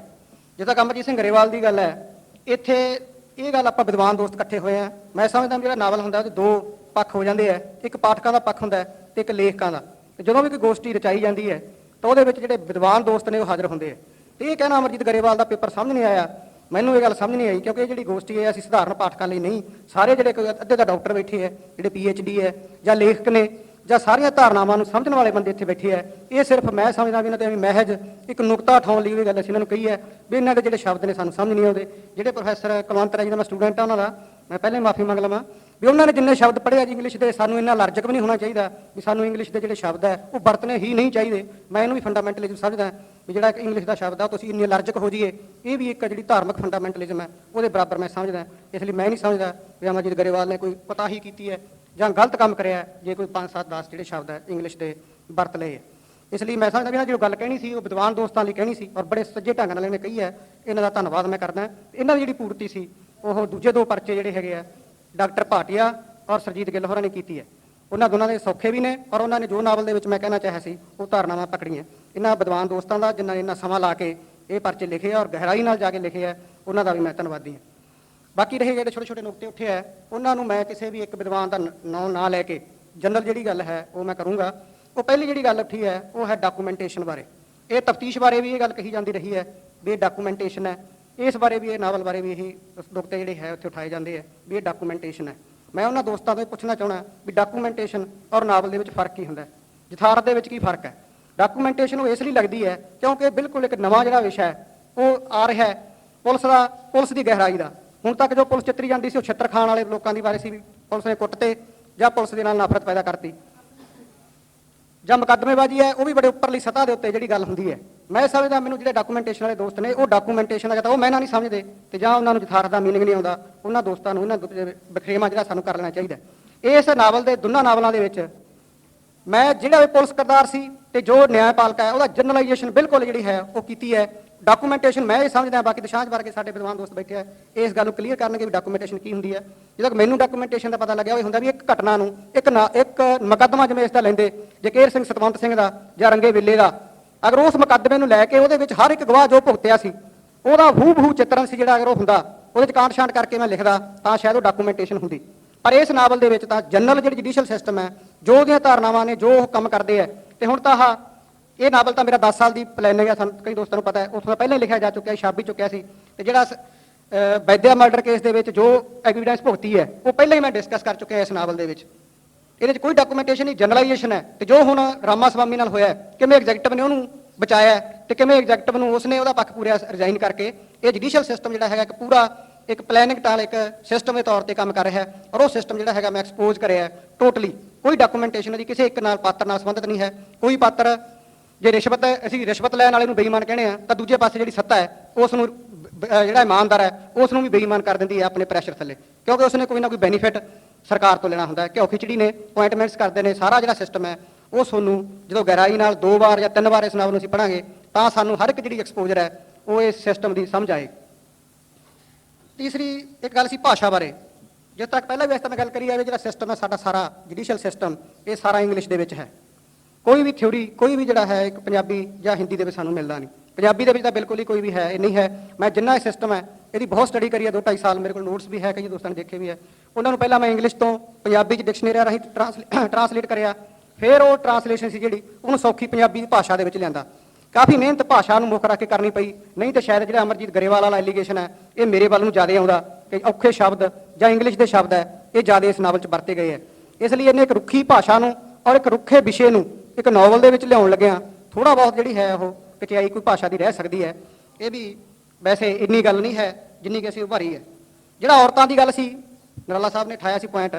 ਜਿੱਦਾਂ ਕਮਰਜੀਤ ਸਿੰਘ ਗਰੇਵਾਲ ਦੀ ਗੱਲ ਹੈ, ਇੱਥੇ ਇਹ ਗੱਲ ਆਪਾਂ ਵਿਦਵਾਨ ਦੋਸਤ ਇਕੱਠੇ ਹੋਏ ਆ ਮੈਂ ਸਮਝਦਾ ਵੀ ਜਿਹੜਾ ਨਾਵਲ ਹੁੰਦਾ, ਉਹਦੇ ਦੋ ਪੱਖ ਹੋ ਜਾਂਦੇ ਆ। ਇੱਕ ਪਾਠਕਾਂ ਦਾ ਪੱਖ ਹੁੰਦਾ ਹੈ ਤੇ ਇੱਕ ਲੇਖਕਾਂ ਦਾ। ਤੇ ਜਦੋਂ ਵੀ ਕੋਈ ਗੋਸ਼ਟੀ ਰਚਾਈ ਜਾਂਦੀ ਹੈ, ਤਾਂ ਉਹਦੇ ਵਿੱਚ ਜਿਹੜੇ ਵਿਦਵਾਨ ਦੋਸਤ ਨੇ ਉਹ ਹਾਜ਼ਰ ਹੁੰਦੇ ਆ। ਤੇ ਇਹ ਕਹਿਣਾ ਅਮਰਜੀਤ ਗਰੇਵਾਲ ਦਾ ਪੇਪਰ ਸਮਝ ਨਹੀਂ ਆਇਆ। ਮੈਨੂੰ ਇਹ ਗੱਲ ਸਮਝ ਨਹੀਂ ਆਈ, ਕਿਉਂਕਿ ਇਹ ਜਿਹੜੀ ਗੋਸ਼ਟੀ ਹੈ, ਅਸੀਂ ਸਧਾਰਨ ਪਾਠਕਾਂ ਲਈ ਨਹੀਂ। ਸਾਰੇ ਜਿਹੜੇ ਕੋਈ ਅੱਧੇ ਦਾ ਡਾਕਟਰ ਬੈਠੇ ਹੈ ਜਿਹੜੇ ਡੀ ਹੈ, ਜਾਂ ਲੇਖਕ ਨੇ, ਜਾਂ ਸਾਰੀਆਂ ਧਾਰਨਾਵਾਂ ਨੂੰ ਸਮਝਣ ਵਾਲੇ ਬੰਦੇ ਇੱਥੇ ਬੈਠੇ ਹੈ ਇਹ ਸਿਰਫ ਮੈਂ ਸਮਝਦਾ ਵੀ ਇਹਨਾਂ ਤੇ ਵੀ ਮਹਿਜ ਇੱਕ ਨੁਕਤਾ ਉਠਾਉਣ ਲਈ ਇਹ ਗੱਲ ਅਸੀਂ ਇਹਨਾਂ ਨੂੰ ਕਹੀ ਹੈ, ਵੀ ਇਹਨਾਂ ਦੇ ਜਿਹੜੇ ਸ਼ਬਦ ਨੇ ਸਾਨੂੰ ਸਮਝ ਨਹੀਂ ਆਉਂਦੇ। ਜਿਹੜੇ ਪ੍ਰੋਫੈਸਰ ਕੁਲਵੰਤ ਰਾਜ ਦਾ ਮੈਂ ਸਟੂਡੈਂਟ ਆ ਉਹਨਾਂ ਦਾ, ਮੈਂ ਪਹਿਲੇ ਮਾਫੀ ਮੰਗ ਲਵਾਂ। ਵੀ ਉਹਨਾਂ ਨੇ ਜਿੰਨੇ ਸ਼ਬਦ ਪੜ੍ਹੇ ਆ ਜੀ ਇੰਗਲਿਸ਼ ਦੇ, ਸਾਨੂੰ ਇੰਨਾ ਲਰਜਕ ਵੀ ਨਹੀਂ ਹੋਣਾ ਚਾਹੀਦਾ ਵੀ ਸਾਨੂੰ ਇੰਗਲਿਸ਼ ਦੇ ਜਿਹੜੇ ਸ਼ਬਦ ਹੈ ਉਹ ਵਰਤਨੇ ਹੀ ਨਹੀਂ ਚਾਹੀਦੇ। ਮੈਂ ਇਹਨੂੰ ਵੀ ਫੰਡਾਮੈਂਟਲਿਜ਼ਮ ਸਮਝਦਾ ਵੀ ਜਿਹੜਾ ਇੱਕ ਇੰਗਲਿਸ਼ ਦਾ ਸ਼ਬਦ ਆ ਤੁਸੀਂ ਇੰਨੇ ਲਰਜਕ ਹੋ ਜਾਈਏ, ਇਹ ਵੀ ਇੱਕ ਜਿਹੜੀ ਧਾਰਮਿਕ ਫੰਡਾਮੈਂਟਲਿਜ਼ਮ ਹੈ ਉਹਦੇ ਬਰਾਬਰ ਮੈਂ ਸਮਝਦਾ ਇਸ ਲਈ ਮੈਂ ਨਹੀਂ ਸਮਝਦਾ ਵੀ ਅਮਰਜੀਤ ਗਰੇਵਾਲ ਨੇ ਕੋਈ ਪਤਾ ਹੀ ਕੀਤੀ ਹੈ ਜਾਂ ਗਲਤ ਕੰਮ ਕਰਿਆ ਜੇ ਕੋਈ 5 7 10 ਜਿਹੜੇ ਸ਼ਬਦ ਹੈ ਇੰਗਲਿਸ਼ ਦੇ ਵਰਤ ਲਏ ਇਸ ਲਈ ਮੈਂ ਸਮਝਦਾ ਵੀ ਇਹਨਾਂ ਜਿਹੜੀ ਗੱਲ ਕਹਿਣੀ ਸੀ, ਉਹ ਵਿਦਵਾਨ ਦੋਸਤਾਂ ਲਈ ਕਹਿਣੀ ਸੀ ਔਰ ਬੜੇ ਸੱਜੇ ਢੰਗ ਨਾਲ ਇਹਨੇ ਕਹੀ ਹੈ। ਇਹਨਾਂ ਦਾ ਧੰਨਵਾਦ ਮੈਂ ਕਰਦਾ ਇਹਨਾਂ ਦੀ ਜਿਹੜੀ ਪੂਰਤੀ ਸੀ, ਉਹ ਦੂਜੇ ਦੋ ਪਰਚੇ ਜਿਹੜੇ ਹੈਗੇ ਆ ਡਾਕਟਰ ਭਾਟੀਆ ਔਰ ਸਰਜੀਤ ਗਿੱਲ ਹੋਰਾਂ ਨੇ ਕੀਤੀ ਹੈ। ਉਹਨਾਂ ਦੋਨਾਂ ਦੇ ਸੌਖੇ ਵੀ ਨੇ ਔਰ ਉਹਨਾਂ ਨੇ ਜੋ ਨਾਵਲ ਦੇ ਵਿੱਚ ਮੈਂ ਕਹਿਣਾ ਚਾਹਿਆ ਸੀ, ਉਹ ਧਾਰਨਾਵਾਂ ਪਕੜੀਆਂ ਇਹਨਾਂ ਵਿਦਵਾਨ ਦੋਸਤਾਂ ਦਾ ਜਿਨ੍ਹਾਂ ਨੇ ਇੰਨਾ ਸਮਾਂ ਲਾ ਕੇ ਇਹ ਪਰਚੇ ਲਿਖੇ ਆ ਔਰ ਗਹਿਰਾਈ ਨਾਲ ਜਾ ਕੇ ਲਿਖੇ ਆ, ਉਹਨਾਂ ਦਾ ਵੀ ਮੈਂ ਧੰਨਵਾਦੀ ਹਾਂ। ਬਾਕੀ ਰਹੇ ਜਿਹੜੇ ਛੋਟੇ ਛੋਟੇ ਨੁਕਤੇ ਉੱਠੇ ਆ, ਉਹਨਾਂ ਨੂੰ ਮੈਂ ਕਿਸੇ ਵੀ ਇੱਕ ਵਿਦਵਾਨ ਦਾ ਨਾਂ, ਨਾ ਲੈ ਕੇ ਜਨਰਲ ਜਿਹੜੀ ਗੱਲ ਹੈ, ਉਹ ਮੈਂ ਕਰੂੰਗਾ। ਉਹ ਪਹਿਲੀ ਜਿਹੜੀ ਗੱਲ ਉੱਠੀ ਹੈ, ਉਹ ਹੈ ਡਾਕੂਮੈਂਟੇਸ਼ਨ ਬਾਰੇ। ਇਹ ਤਫਤੀਸ਼ ਬਾਰੇ ਵੀ ਇਹ ਗੱਲ ਕਹੀ ਜਾਂਦੀ ਰਹੀ ਹੈ ਵੀ ਇਹ ਡਾਕੂਮੈਂਟੇਸ਼ਨ ਹੈ। ਇਸ ਬਾਰੇ ਵੀ, ਇਹ ਨਾਵਲ ਬਾਰੇ ਵੀ ਇਹੀ ਨੁਕਤੇ ਜਿਹੜੇ ਹੈ ਉੱਥੇ ਉਠਾਏ ਜਾਂਦੇ ਆ, ਵੀ ਇਹ ਡਾਕੂਮੈਂਟੇਸ਼ਨ ਹੈ। ਮੈਂ ਉਹਨਾਂ ਦੋਸਤਾਂ ਤੋਂ ਇਹ ਪੁੱਛਣਾ ਚਾਹਣਾ ਵੀ ਡਾਕੂਮੈਂਟੇਸ਼ਨ ਔਰ ਨਾਵਲ ਦੇ ਵਿੱਚ ਫ਼ਰਕ ਕੀ ਹੁੰਦਾ ਯਥਾਰਥ ਦੇ ਵਿੱਚ ਕੀ ਫ਼ਰਕ ਹੈ? ਡਾਕੂਮੈਂਟੇਸ਼ਨ ਉਹ ਇਸ ਲਈ ਲੱਗਦੀ ਹੈ ਕਿਉਂਕਿ ਬਿਲਕੁਲ ਇੱਕ ਨਵਾਂ ਜਿਹੜਾ ਵਿਸ਼ਾ ਹੈ, ਉਹ ਆ ਰਿਹਾ ਹੈ ਪੁਲਿਸ ਦਾ, ਪੁਲਿਸ ਦੀ ਗਹਿਰਾਈ ਦਾ। ਹੁਣ ਤੱਕ ਜੋ ਪੁਲਿਸ ਚਿੱਤਰੀ ਜਾਂਦੀ ਸੀ, ਉਹ ਛੱਤਰ ਖਾਣ ਵਾਲੇ ਲੋਕਾਂ ਦੀ ਬਾਰੇ ਸੀ ਵੀ ਪੁਲਿਸ ਨੇ ਕੁੱਟਤੇ ਜਾਂ ਪੁਲਿਸ ਦੇ ਨਾਲ ਨਫ਼ਰਤ ਪੈਦਾ ਕਰਤੀ। ਜਾਂ ਮੁਕੱਦਮੇਬਾਜ਼ੀ ਹੈ, ਉਹ ਵੀ ਬੜੇ ਉੱਪਰਲੀ ਸਤਹ ਦੇ ਉੱਤੇ ਜਿਹੜੀ ਗੱਲ ਹੁੰਦੀ ਹੈ। ਮੈਂ ਸਮਝਦਾ ਮੈਨੂੰ ਜਿਹੜੇ ਡਾਕੂਮੈਂਟੇਸ਼ਨ ਵਾਲੇ ਦੋਸਤ ਨੇ, ਉਹ ਡਾਕੂਮੈਂਟੇਸ਼ਨ ਦਾ ਜਾਂ ਤਾਂ ਉਹ ਮੈਨਾਂ ਨਹੀਂ ਸਮਝਦੇ ਤੇ ਜਾਂ ਉਹਨਾਂ ਨੂੰ ਯਥਾਰਥ ਦਾ ਮੀਨਿੰਗ ਨਹੀਂ ਆਉਂਦਾ, ਉਹਨਾਂ ਦੋਸਤਾਂ ਨੂੰ ਇਹਨਾਂ ਦੋ- ਬਖਰੇਵਾਂ ਜਿਹੜਾ ਸਾਨੂੰ ਕਰ ਲੈਣਾ ਚਾਹੀਦਾ ਇਸ ਨਾਵਲ ਦੇ, ਦੋਨਾਂ ਨਾਵਲਾਂ ਦੇ ਵਿੱਚ ਮੈਂ ਜਿਹੜਾ ਵੀ ਪੁਲਿਸ ਕਰਦਾਰ ਸੀ ਤੇ ਜੋ ਨਿਆਂਪਾਲਕਾ ਹੈ, ਉਹਦਾ ਜਨਰਲਾਈਜੇਸ਼ਨ ਬਿਲਕੁਲ ਜਿਹੜੀ ਹੈ, ਉਹ ਕੀਤੀ ਹੈ। ਡਾਕੂਮੈਂਟੇਸ਼ਨ ਮੈਂ ਇਹ ਸਮਝਦਾ ਬਾਕੀ ਦਿਸ਼ਾਂਚ ਵਰਗੇ ਸਾਡੇ ਵਿਦਵਾਨ ਦੋਸਤ ਬੈਠੇ ਆ, ਇਸ ਗੱਲ ਨੂੰ ਕਲੀਅਰ ਕਰਨਗੇ ਵੀ ਡਾਕੂਮੈਂਟੇਸ਼ਨ ਕੀ ਹੁੰਦੀ ਹੈ। ਜਦੋਂ ਤੱਕ ਮੈਨੂੰ ਡਾਕੂਮੈਂਟੇਸ਼ਨ ਦਾ ਪਤਾ ਲੱਗਿਆ, ਉਹ ਇਹ ਹੁੰਦਾ ਵੀ ਇੱਕ ਘਟਨਾ ਨੂੰ, ਇੱਕ ਨਾ- ਇੱਕ ਮੁਕੱਦਮਾ ਜਿਵੇਂ ਇਸ ਦਾ ਲੈਂਦੇ, ਜਕੇਰ ਸਿੰਘ ਸਤਵੰਤ ਸਿੰਘ ਦਾ ਜਾਂ ਰੰਗੇ ਵਿੱਲੇ ਦਾ ਅਗਰ ਉਸ ਮੁਕੱਦਮੇ ਨੂੰ ਲੈ ਕੇ ਉਹਦੇ ਵਿੱਚ ਹਰ ਇੱਕ ਗਵਾਹ ਜੋ ਭੁਗਤਿਆ ਸੀ, ਉਹਦਾ ਹੂ ਬਹੂ ਚਿੱਤਰਨ ਸੀ ਜਿਹੜਾ ਅਗਰ ਉਹ ਹੁੰਦਾ, ਉਹਦੇ ਚ ਕਾਂਟ ਛਾਂਟ ਕਰਕੇ ਮੈਂ ਲਿਖਦਾ, ਤਾਂ ਸ਼ਾਇਦ ਉਹ ਡਾਕੂਮੈਂਟੇਸ਼ਨ ਹੁੰਦੀ। ਪਰ ਇਸ ਨਾਵਲ ਦੇ ਵਿੱਚ ਤਾਂ ਜਨਰਲ ਜਿਹੜੀ ਜੁਡੀਸ਼ੀਅਲ ਸਿਸਟਮ ਹੈ, ਜੋ ਉਹਦੀਆਂ ਧਾਰਨਾਵਾਂ ਨੇ, ਜੋ ਉਹ ਕੰਮ ਕਰਦੇ ਆ ਤੇ ਹੁਣ ਤਾਂ ਆਹ, ਇਹ ਨਾਵਲ ਤਾਂ ਮੇਰਾ 10 ਸਾਲ ਦੀ ਪਲੈਨਿੰਗ ਹੈ ਸਾਨੂੰ ਕਈ ਦੋਸਤਾਂ ਨੂੰ ਪਤਾ ਹੈ, ਉਸ ਤੋਂ ਪਹਿਲਾਂ ਹੀ ਲਿਖਿਆ ਜਾ ਚੁੱਕਿਆ ਛਾਪ ਚੁੱਕਿਆ ਸੀ, ਤੇ ਜਿਹੜਾ ਵੈਦਿਆ ਮਰਡਰ ਕੇਸ ਦੇ ਵਿੱਚ ਜੋ ਐਵੀਡੈਂਸ ਭੁਗਤੀ ਹੈ, ਉਹ ਪਹਿਲਾਂ ਹੀ ਮੈਂ ਡਿਸਕਸ ਕਰ ਚੁੱਕਿਆ ਇਸ ਨਾਵਲ ਦੇ ਵਿੱਚ। ਇਹਦੇ 'ਚ ਕੋਈ ਡਾਕੂਮੈਂਟੇਸ਼ਨ ਨਹੀਂ ਜਨਰਲਾਈਜੇਸ਼ਨ ਹੈ। ਤੇ ਜੋ ਹੁਣ ਰਾਮਾ ਸਵਾਮੀ ਨਾਲ ਹੋਇਆ ਹੈ, ਕਿਵੇਂ ਐਗਜ਼ੈਕਟਿਵ ਨੇ ਉਹਨੂੰ ਬਚਾਇਆ ਹੈ ਤੇ ਕਿਵੇਂ ਐਗਜ਼ੈਕਟਿਵ ਨੂੰ ਉਸਨੇ ਉਹਦਾ ਪੱਖ ਪੂਰਿਆ ਰਿਜ਼ਾਈਨ ਕਰਕੇ ਇਹ ਜੁਡੀਸ਼ੀਅਲ ਸਿਸਟਮ ਜਿਹੜਾ ਹੈਗਾ ਇੱਕ ਪੂਰਾ ਇੱਕ ਪਲੈਨਿੰਗ ਟਾਲ ਇੱਕ ਸਿਸਟਮ ਦੇ ਤੌਰ ਤੇ ਕੰਮ ਕਰ ਰਿਹਾ ਹੈ ਔਰ ਉਹ ਸਿਸਟਮ ਜਿਹੜਾ ਹੈਗਾ ਮੈਂ ਐਕਸਪੋਜ਼ ਕਰਿਆ ਟੋਟਲੀ ਕੋਈ ਡਾਕੂਮੈਂਟੇਸ਼ਨ ਦੀ ਕਿਸੇ ਇੱਕ ਨਾਲ ਪਾਤਰ ਨਾਲ ਸੰਬੰਧਿਤ ਨਹੀਂ ਹੈ। ਕੋਈ ਪਾਤਰ ਜੇ ਰਿਸ਼ਵਤ ਅਸੀਂ ਰਿਸ਼ਵਤ ਲੈਣ ਵਾਲੇ ਨੂੰ ਬੇਈਮਾਨ ਕਹਿੰਦੇ ਆ ਤਾਂ ਦੂਜੇ ਪਾਸੇ ਜਿਹੜੀ ਸੱਤਾ ਹੈ ਉਸ ਨੂੰ ਬ- ਅਹ ਜਿਹੜਾ ਇਮਾਨਦਾਰ ਹੈ ਉਸ ਨੂੰ ਵੀ ਬੇਈਮਾਨ ਕਰ ਦਿੰਦੀ ਹੈ ਆਪਣੇ ਪ੍ਰੈਸ਼ਰ ਥੱਲੇ। ਕਿਉਂਕਿ ਉਸਨੇ ਕੋਈ ਨਾ ਕੋਈ ਬੈਨੀਫਿਟ ਸਰਕਾਰ ਤੋਂ ਲੈਣਾ ਹੁੰਦਾ ਹੈ। ਘਿਓ ਖਿਚੜੀ ਨੇ ਅਪਾਇੰਟਮੈਂਟਸ ਕਰਦੇ ਨੇ, ਸਾਰਾ ਜਿਹੜਾ ਸਿਸਟਮ ਹੈ, ਉਹ ਤੁਹਾਨੂੰ ਜਦੋਂ ਗਹਿਰਾਈ ਨਾਲ ਦੋ ਵਾਰ ਜਾਂ ਤਿੰਨ ਵਾਰ ਇਸ ਨਾਵਲ ਨੂੰ ਅਸੀਂ ਪੜਾਂਗੇ ਤਾਂ ਸਾਨੂੰ ਹਰ ਇੱਕ ਜਿਹੜੀ ਐਕਸਪੋਜ਼ਰ ਹੈ, ਉਹ ਇਸ ਸਿਸਟਮ ਦੀ ਸਮਝ ਆਏ ਤੀਸਰੀ, ਇੱਕ ਗੱਲ ਸੀ ਭਾਸ਼ਾ ਬਾਰੇ। ਜਦ ਤੱਕ ਪਹਿਲਾਂ ਵੀ ਇਸ ਤਰ੍ਹਾਂ ਮੈਂ ਗੱਲ ਕਰੀ ਜਾਵੇ, ਜਿਹੜਾ ਸਿਸਟਮ ਹੈ, ਸਾਡਾ ਸਾਰਾ ਜੁਡੀਸ਼ੀਅਲ ਸਿਸਟਮ ਇਹ ਸਾਰਾ ਇੰਗਲਿਸ਼ ਦੇ ਵਿੱਚ ਹੈ। ਕੋਈ ਵੀ ਥਿਉਰੀ ਕੋਈ ਵੀ ਜਿਹੜਾ ਹੈ, ਇੱਕ ਪੰਜਾਬੀ ਜਾਂ ਹਿੰਦੀ ਦੇ ਵਿੱਚ ਸਾਨੂੰ ਮਿਲਦਾ ਨਹੀਂ। ਪੰਜਾਬੀ ਦੇ ਵਿੱਚ ਤਾਂ ਬਿਲਕੁਲ ਹੀ ਕੋਈ ਵੀ ਹੈ, ਇਹ ਨਹੀਂ ਹੈ। ਮੈਂ ਜਿੰਨਾ ਇਹ ਸਿਸਟਮ ਹੈ ਇਹਦੀ ਬਹੁਤ ਸਟੱਡੀ ਕਰੀ ਹੈ, ਦੋ ਢਾਈ ਸਾਲ ਮੇਰੇ ਕੋਲ ਨੋਟਸ ਵੀ ਹੈ ਕਈ ਦੋਸਤਾਂ ਨੇ ਦੇਖੇ ਵੀ ਹੈ। ਉਹਨਾਂ ਨੂੰ ਪਹਿਲਾਂ ਮੈਂ ਇੰਗਲਿਸ਼ ਤੋਂ ਪੰਜਾਬੀ ਚ ਡਿਕਸ਼ਨਰੀ ਰਾਹੀਂ ਟਰਾਂਸਲੇਟ ਕਰਿਆ। ਫਿਰ ਉਹ ਟਰਾਂਸਲੇਸ਼ਨ ਸੀ ਜਿਹੜੀ, ਉਹਨੂੰ ਸੌਖੀ ਪੰਜਾਬੀ ਦੀ ਭਾਸ਼ਾ ਦੇ ਵਿੱਚ ਲਿਆਂਦਾ। ਕਾਫੀ ਮਿਹਨਤ ਭਾਸ਼ਾ ਨੂੰ ਮੁੱਖ ਰੱਖ ਕੇ ਕਰਨੀ ਪਈ। ਨਹੀਂ ਤਾਂ ਸ਼ਾਇਦ ਜਿਹੜਾ ਅਮਰਜੀਤ ਗਰੇਵਾਲ ਵਾਲਾ ਐਲੀਗੇਸ਼ਨ ਹੈ, ਇਹ ਮੇਰੇ ਵੱਲ ਨੂੰ ਜ਼ਿਆਦਾ ਆਉਂਦਾ ਕਿ ਔਖੇ ਸ਼ਬਦ ਜਾਂ ਇੰਗਲਿਸ਼ ਦੇ ਸ਼ਬਦ ਹੈ, ਇਹ ਜ਼ਿਆਦਾ ਇਸ ਨਾਵਲ 'ਚ ਵਰਤੇ ਗਏ ਹੈ। ਇਸ ਲਈ ਇਹਨੇ ਇੱਕ ਰੁੱਖੀ ਭਾਸ਼ਾ ਨੂੰ ਔਰ ਇੱਕ ਰੁੱਖੇ ਵਿਸ਼ੇ ਨੂੰ ਇੱਕ ਨਾਵਲ ਦੇ ਵਿੱਚ ਲਿਆਉਣ ਲੱਗਿਆ ਥੋੜਾ ਬਹੁਤ ਜਿਹੜੀ ਹੈ ਉਹ ਕਚਿਆਈ ਕੋਈ ਭਾਸ਼ਾ ਦੀ ਰਹਿ ਸਕਦੀ ਹੈ। ਇਹ ਵੀ ਵੈਸੇ ਇੰਨੀ ਗੱਲ ਨਹੀਂ ਹੈ ਜਿੰਨੀ ਕਿ ਅਸੀਂ ਉਭਾਰੀ ਹੈ। ਜਿਹੜਾ ਔਰਤਾਂ ਦੀ ਗੱਲ ਸੀ, ਨਰਾਲਾ ਸਾਹਿਬ ਨੇ ਠਾਇਆ ਸੀ ਪੁਆਇੰਟ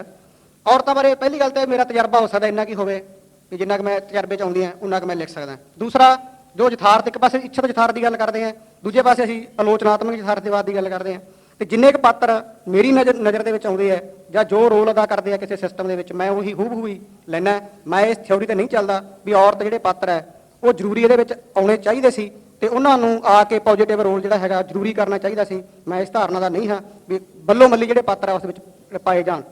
ਔਰਤਾਂ ਬਾਰੇ ਪਹਿਲੀ ਗੱਲ ਤਾਂ ਮੇਰਾ ਤਜਰਬਾ ਹੋ ਸਕਦਾ ਇੰਨਾ ਕੀ ਹੋਵੇ ਕਿ ਜਿੰਨਾ ਕਿ ਮੈਂ ਤਜਰਬੇ ਚ ਆਉਂਦੀ ਹਾਂ, ਉਨਾ ਕਿ ਮੈਂ ਲਿਖ ਸਕਦਾ। ਦੂਸਰਾ, ਜੋ ਯਥਾਰਥ ਇੱਕ ਪਾਸੇ ਇੱਛਤ ਯਥਾਰਥ ਦੀ ਗੱਲ ਕਰਦੇ ਹਾਂ, ਦੂਜੇ ਪਾਸੇ ਅਸੀਂ ਆਲੋਚਨਾਤਮਕ ਯਥਾਰਥਵਾਦ ਦੀ ਗੱਲ ਕਰਦੇ ਹਾਂ। ਤੇ ਜਿੰਨੇ ਕੁ ਪਾਤਰ ਮੇਰੀ ਨਜ਼ਰ ਨਜ਼ਰ ਦੇ ਵਿੱਚ ਆਉਂਦੇ ਆ ਜਾਂ ਜੋ ਰੋਲ ਅਦਾ ਕਰਦੇ ਆ ਕਿਸੇ ਸਿਸਟਮ ਦੇ ਵਿੱਚ, ਮੈਂ ਉਹੀ ਹੂਬਹੂ ਹੀ ਲੈਣਾ ਮੈਂ ਇਸ ਥਿਉਰੀ ਤੇ ਨਹੀਂ ਚੱਲਦਾ ਵੀ ਔਰਤ ਜਿਹੜੇ ਪਾਤਰ ਹੈ, ਉਹ ਜ਼ਰੂਰੀ ਇਹਦੇ ਵਿੱਚ ਆਉਣੇ ਚਾਹੀਦੇ ਸੀ। ਤੇ ਉਹਨਾਂ ਨੂੰ ਆ ਕੇ ਪੋਜੀਟਿਵ ਰੋਲ ਜਿਹੜਾ ਹੈਗਾ ਜ਼ਰੂਰੀ ਕਰਨਾ ਚਾਹੀਦਾ ਸੀ। ਮੈਂ ਇਸ ਧਾਰਨਾ ਦਾ ਨਹੀਂ ਹਾਂ ਵੀ ਬੱਲੋ ਮੱਲੀ ਜਿਹੜੇ ਪਾਤਰ ਆ ਉਸ ਵਿੱਚ ਪਾਏ ਜਾਣ।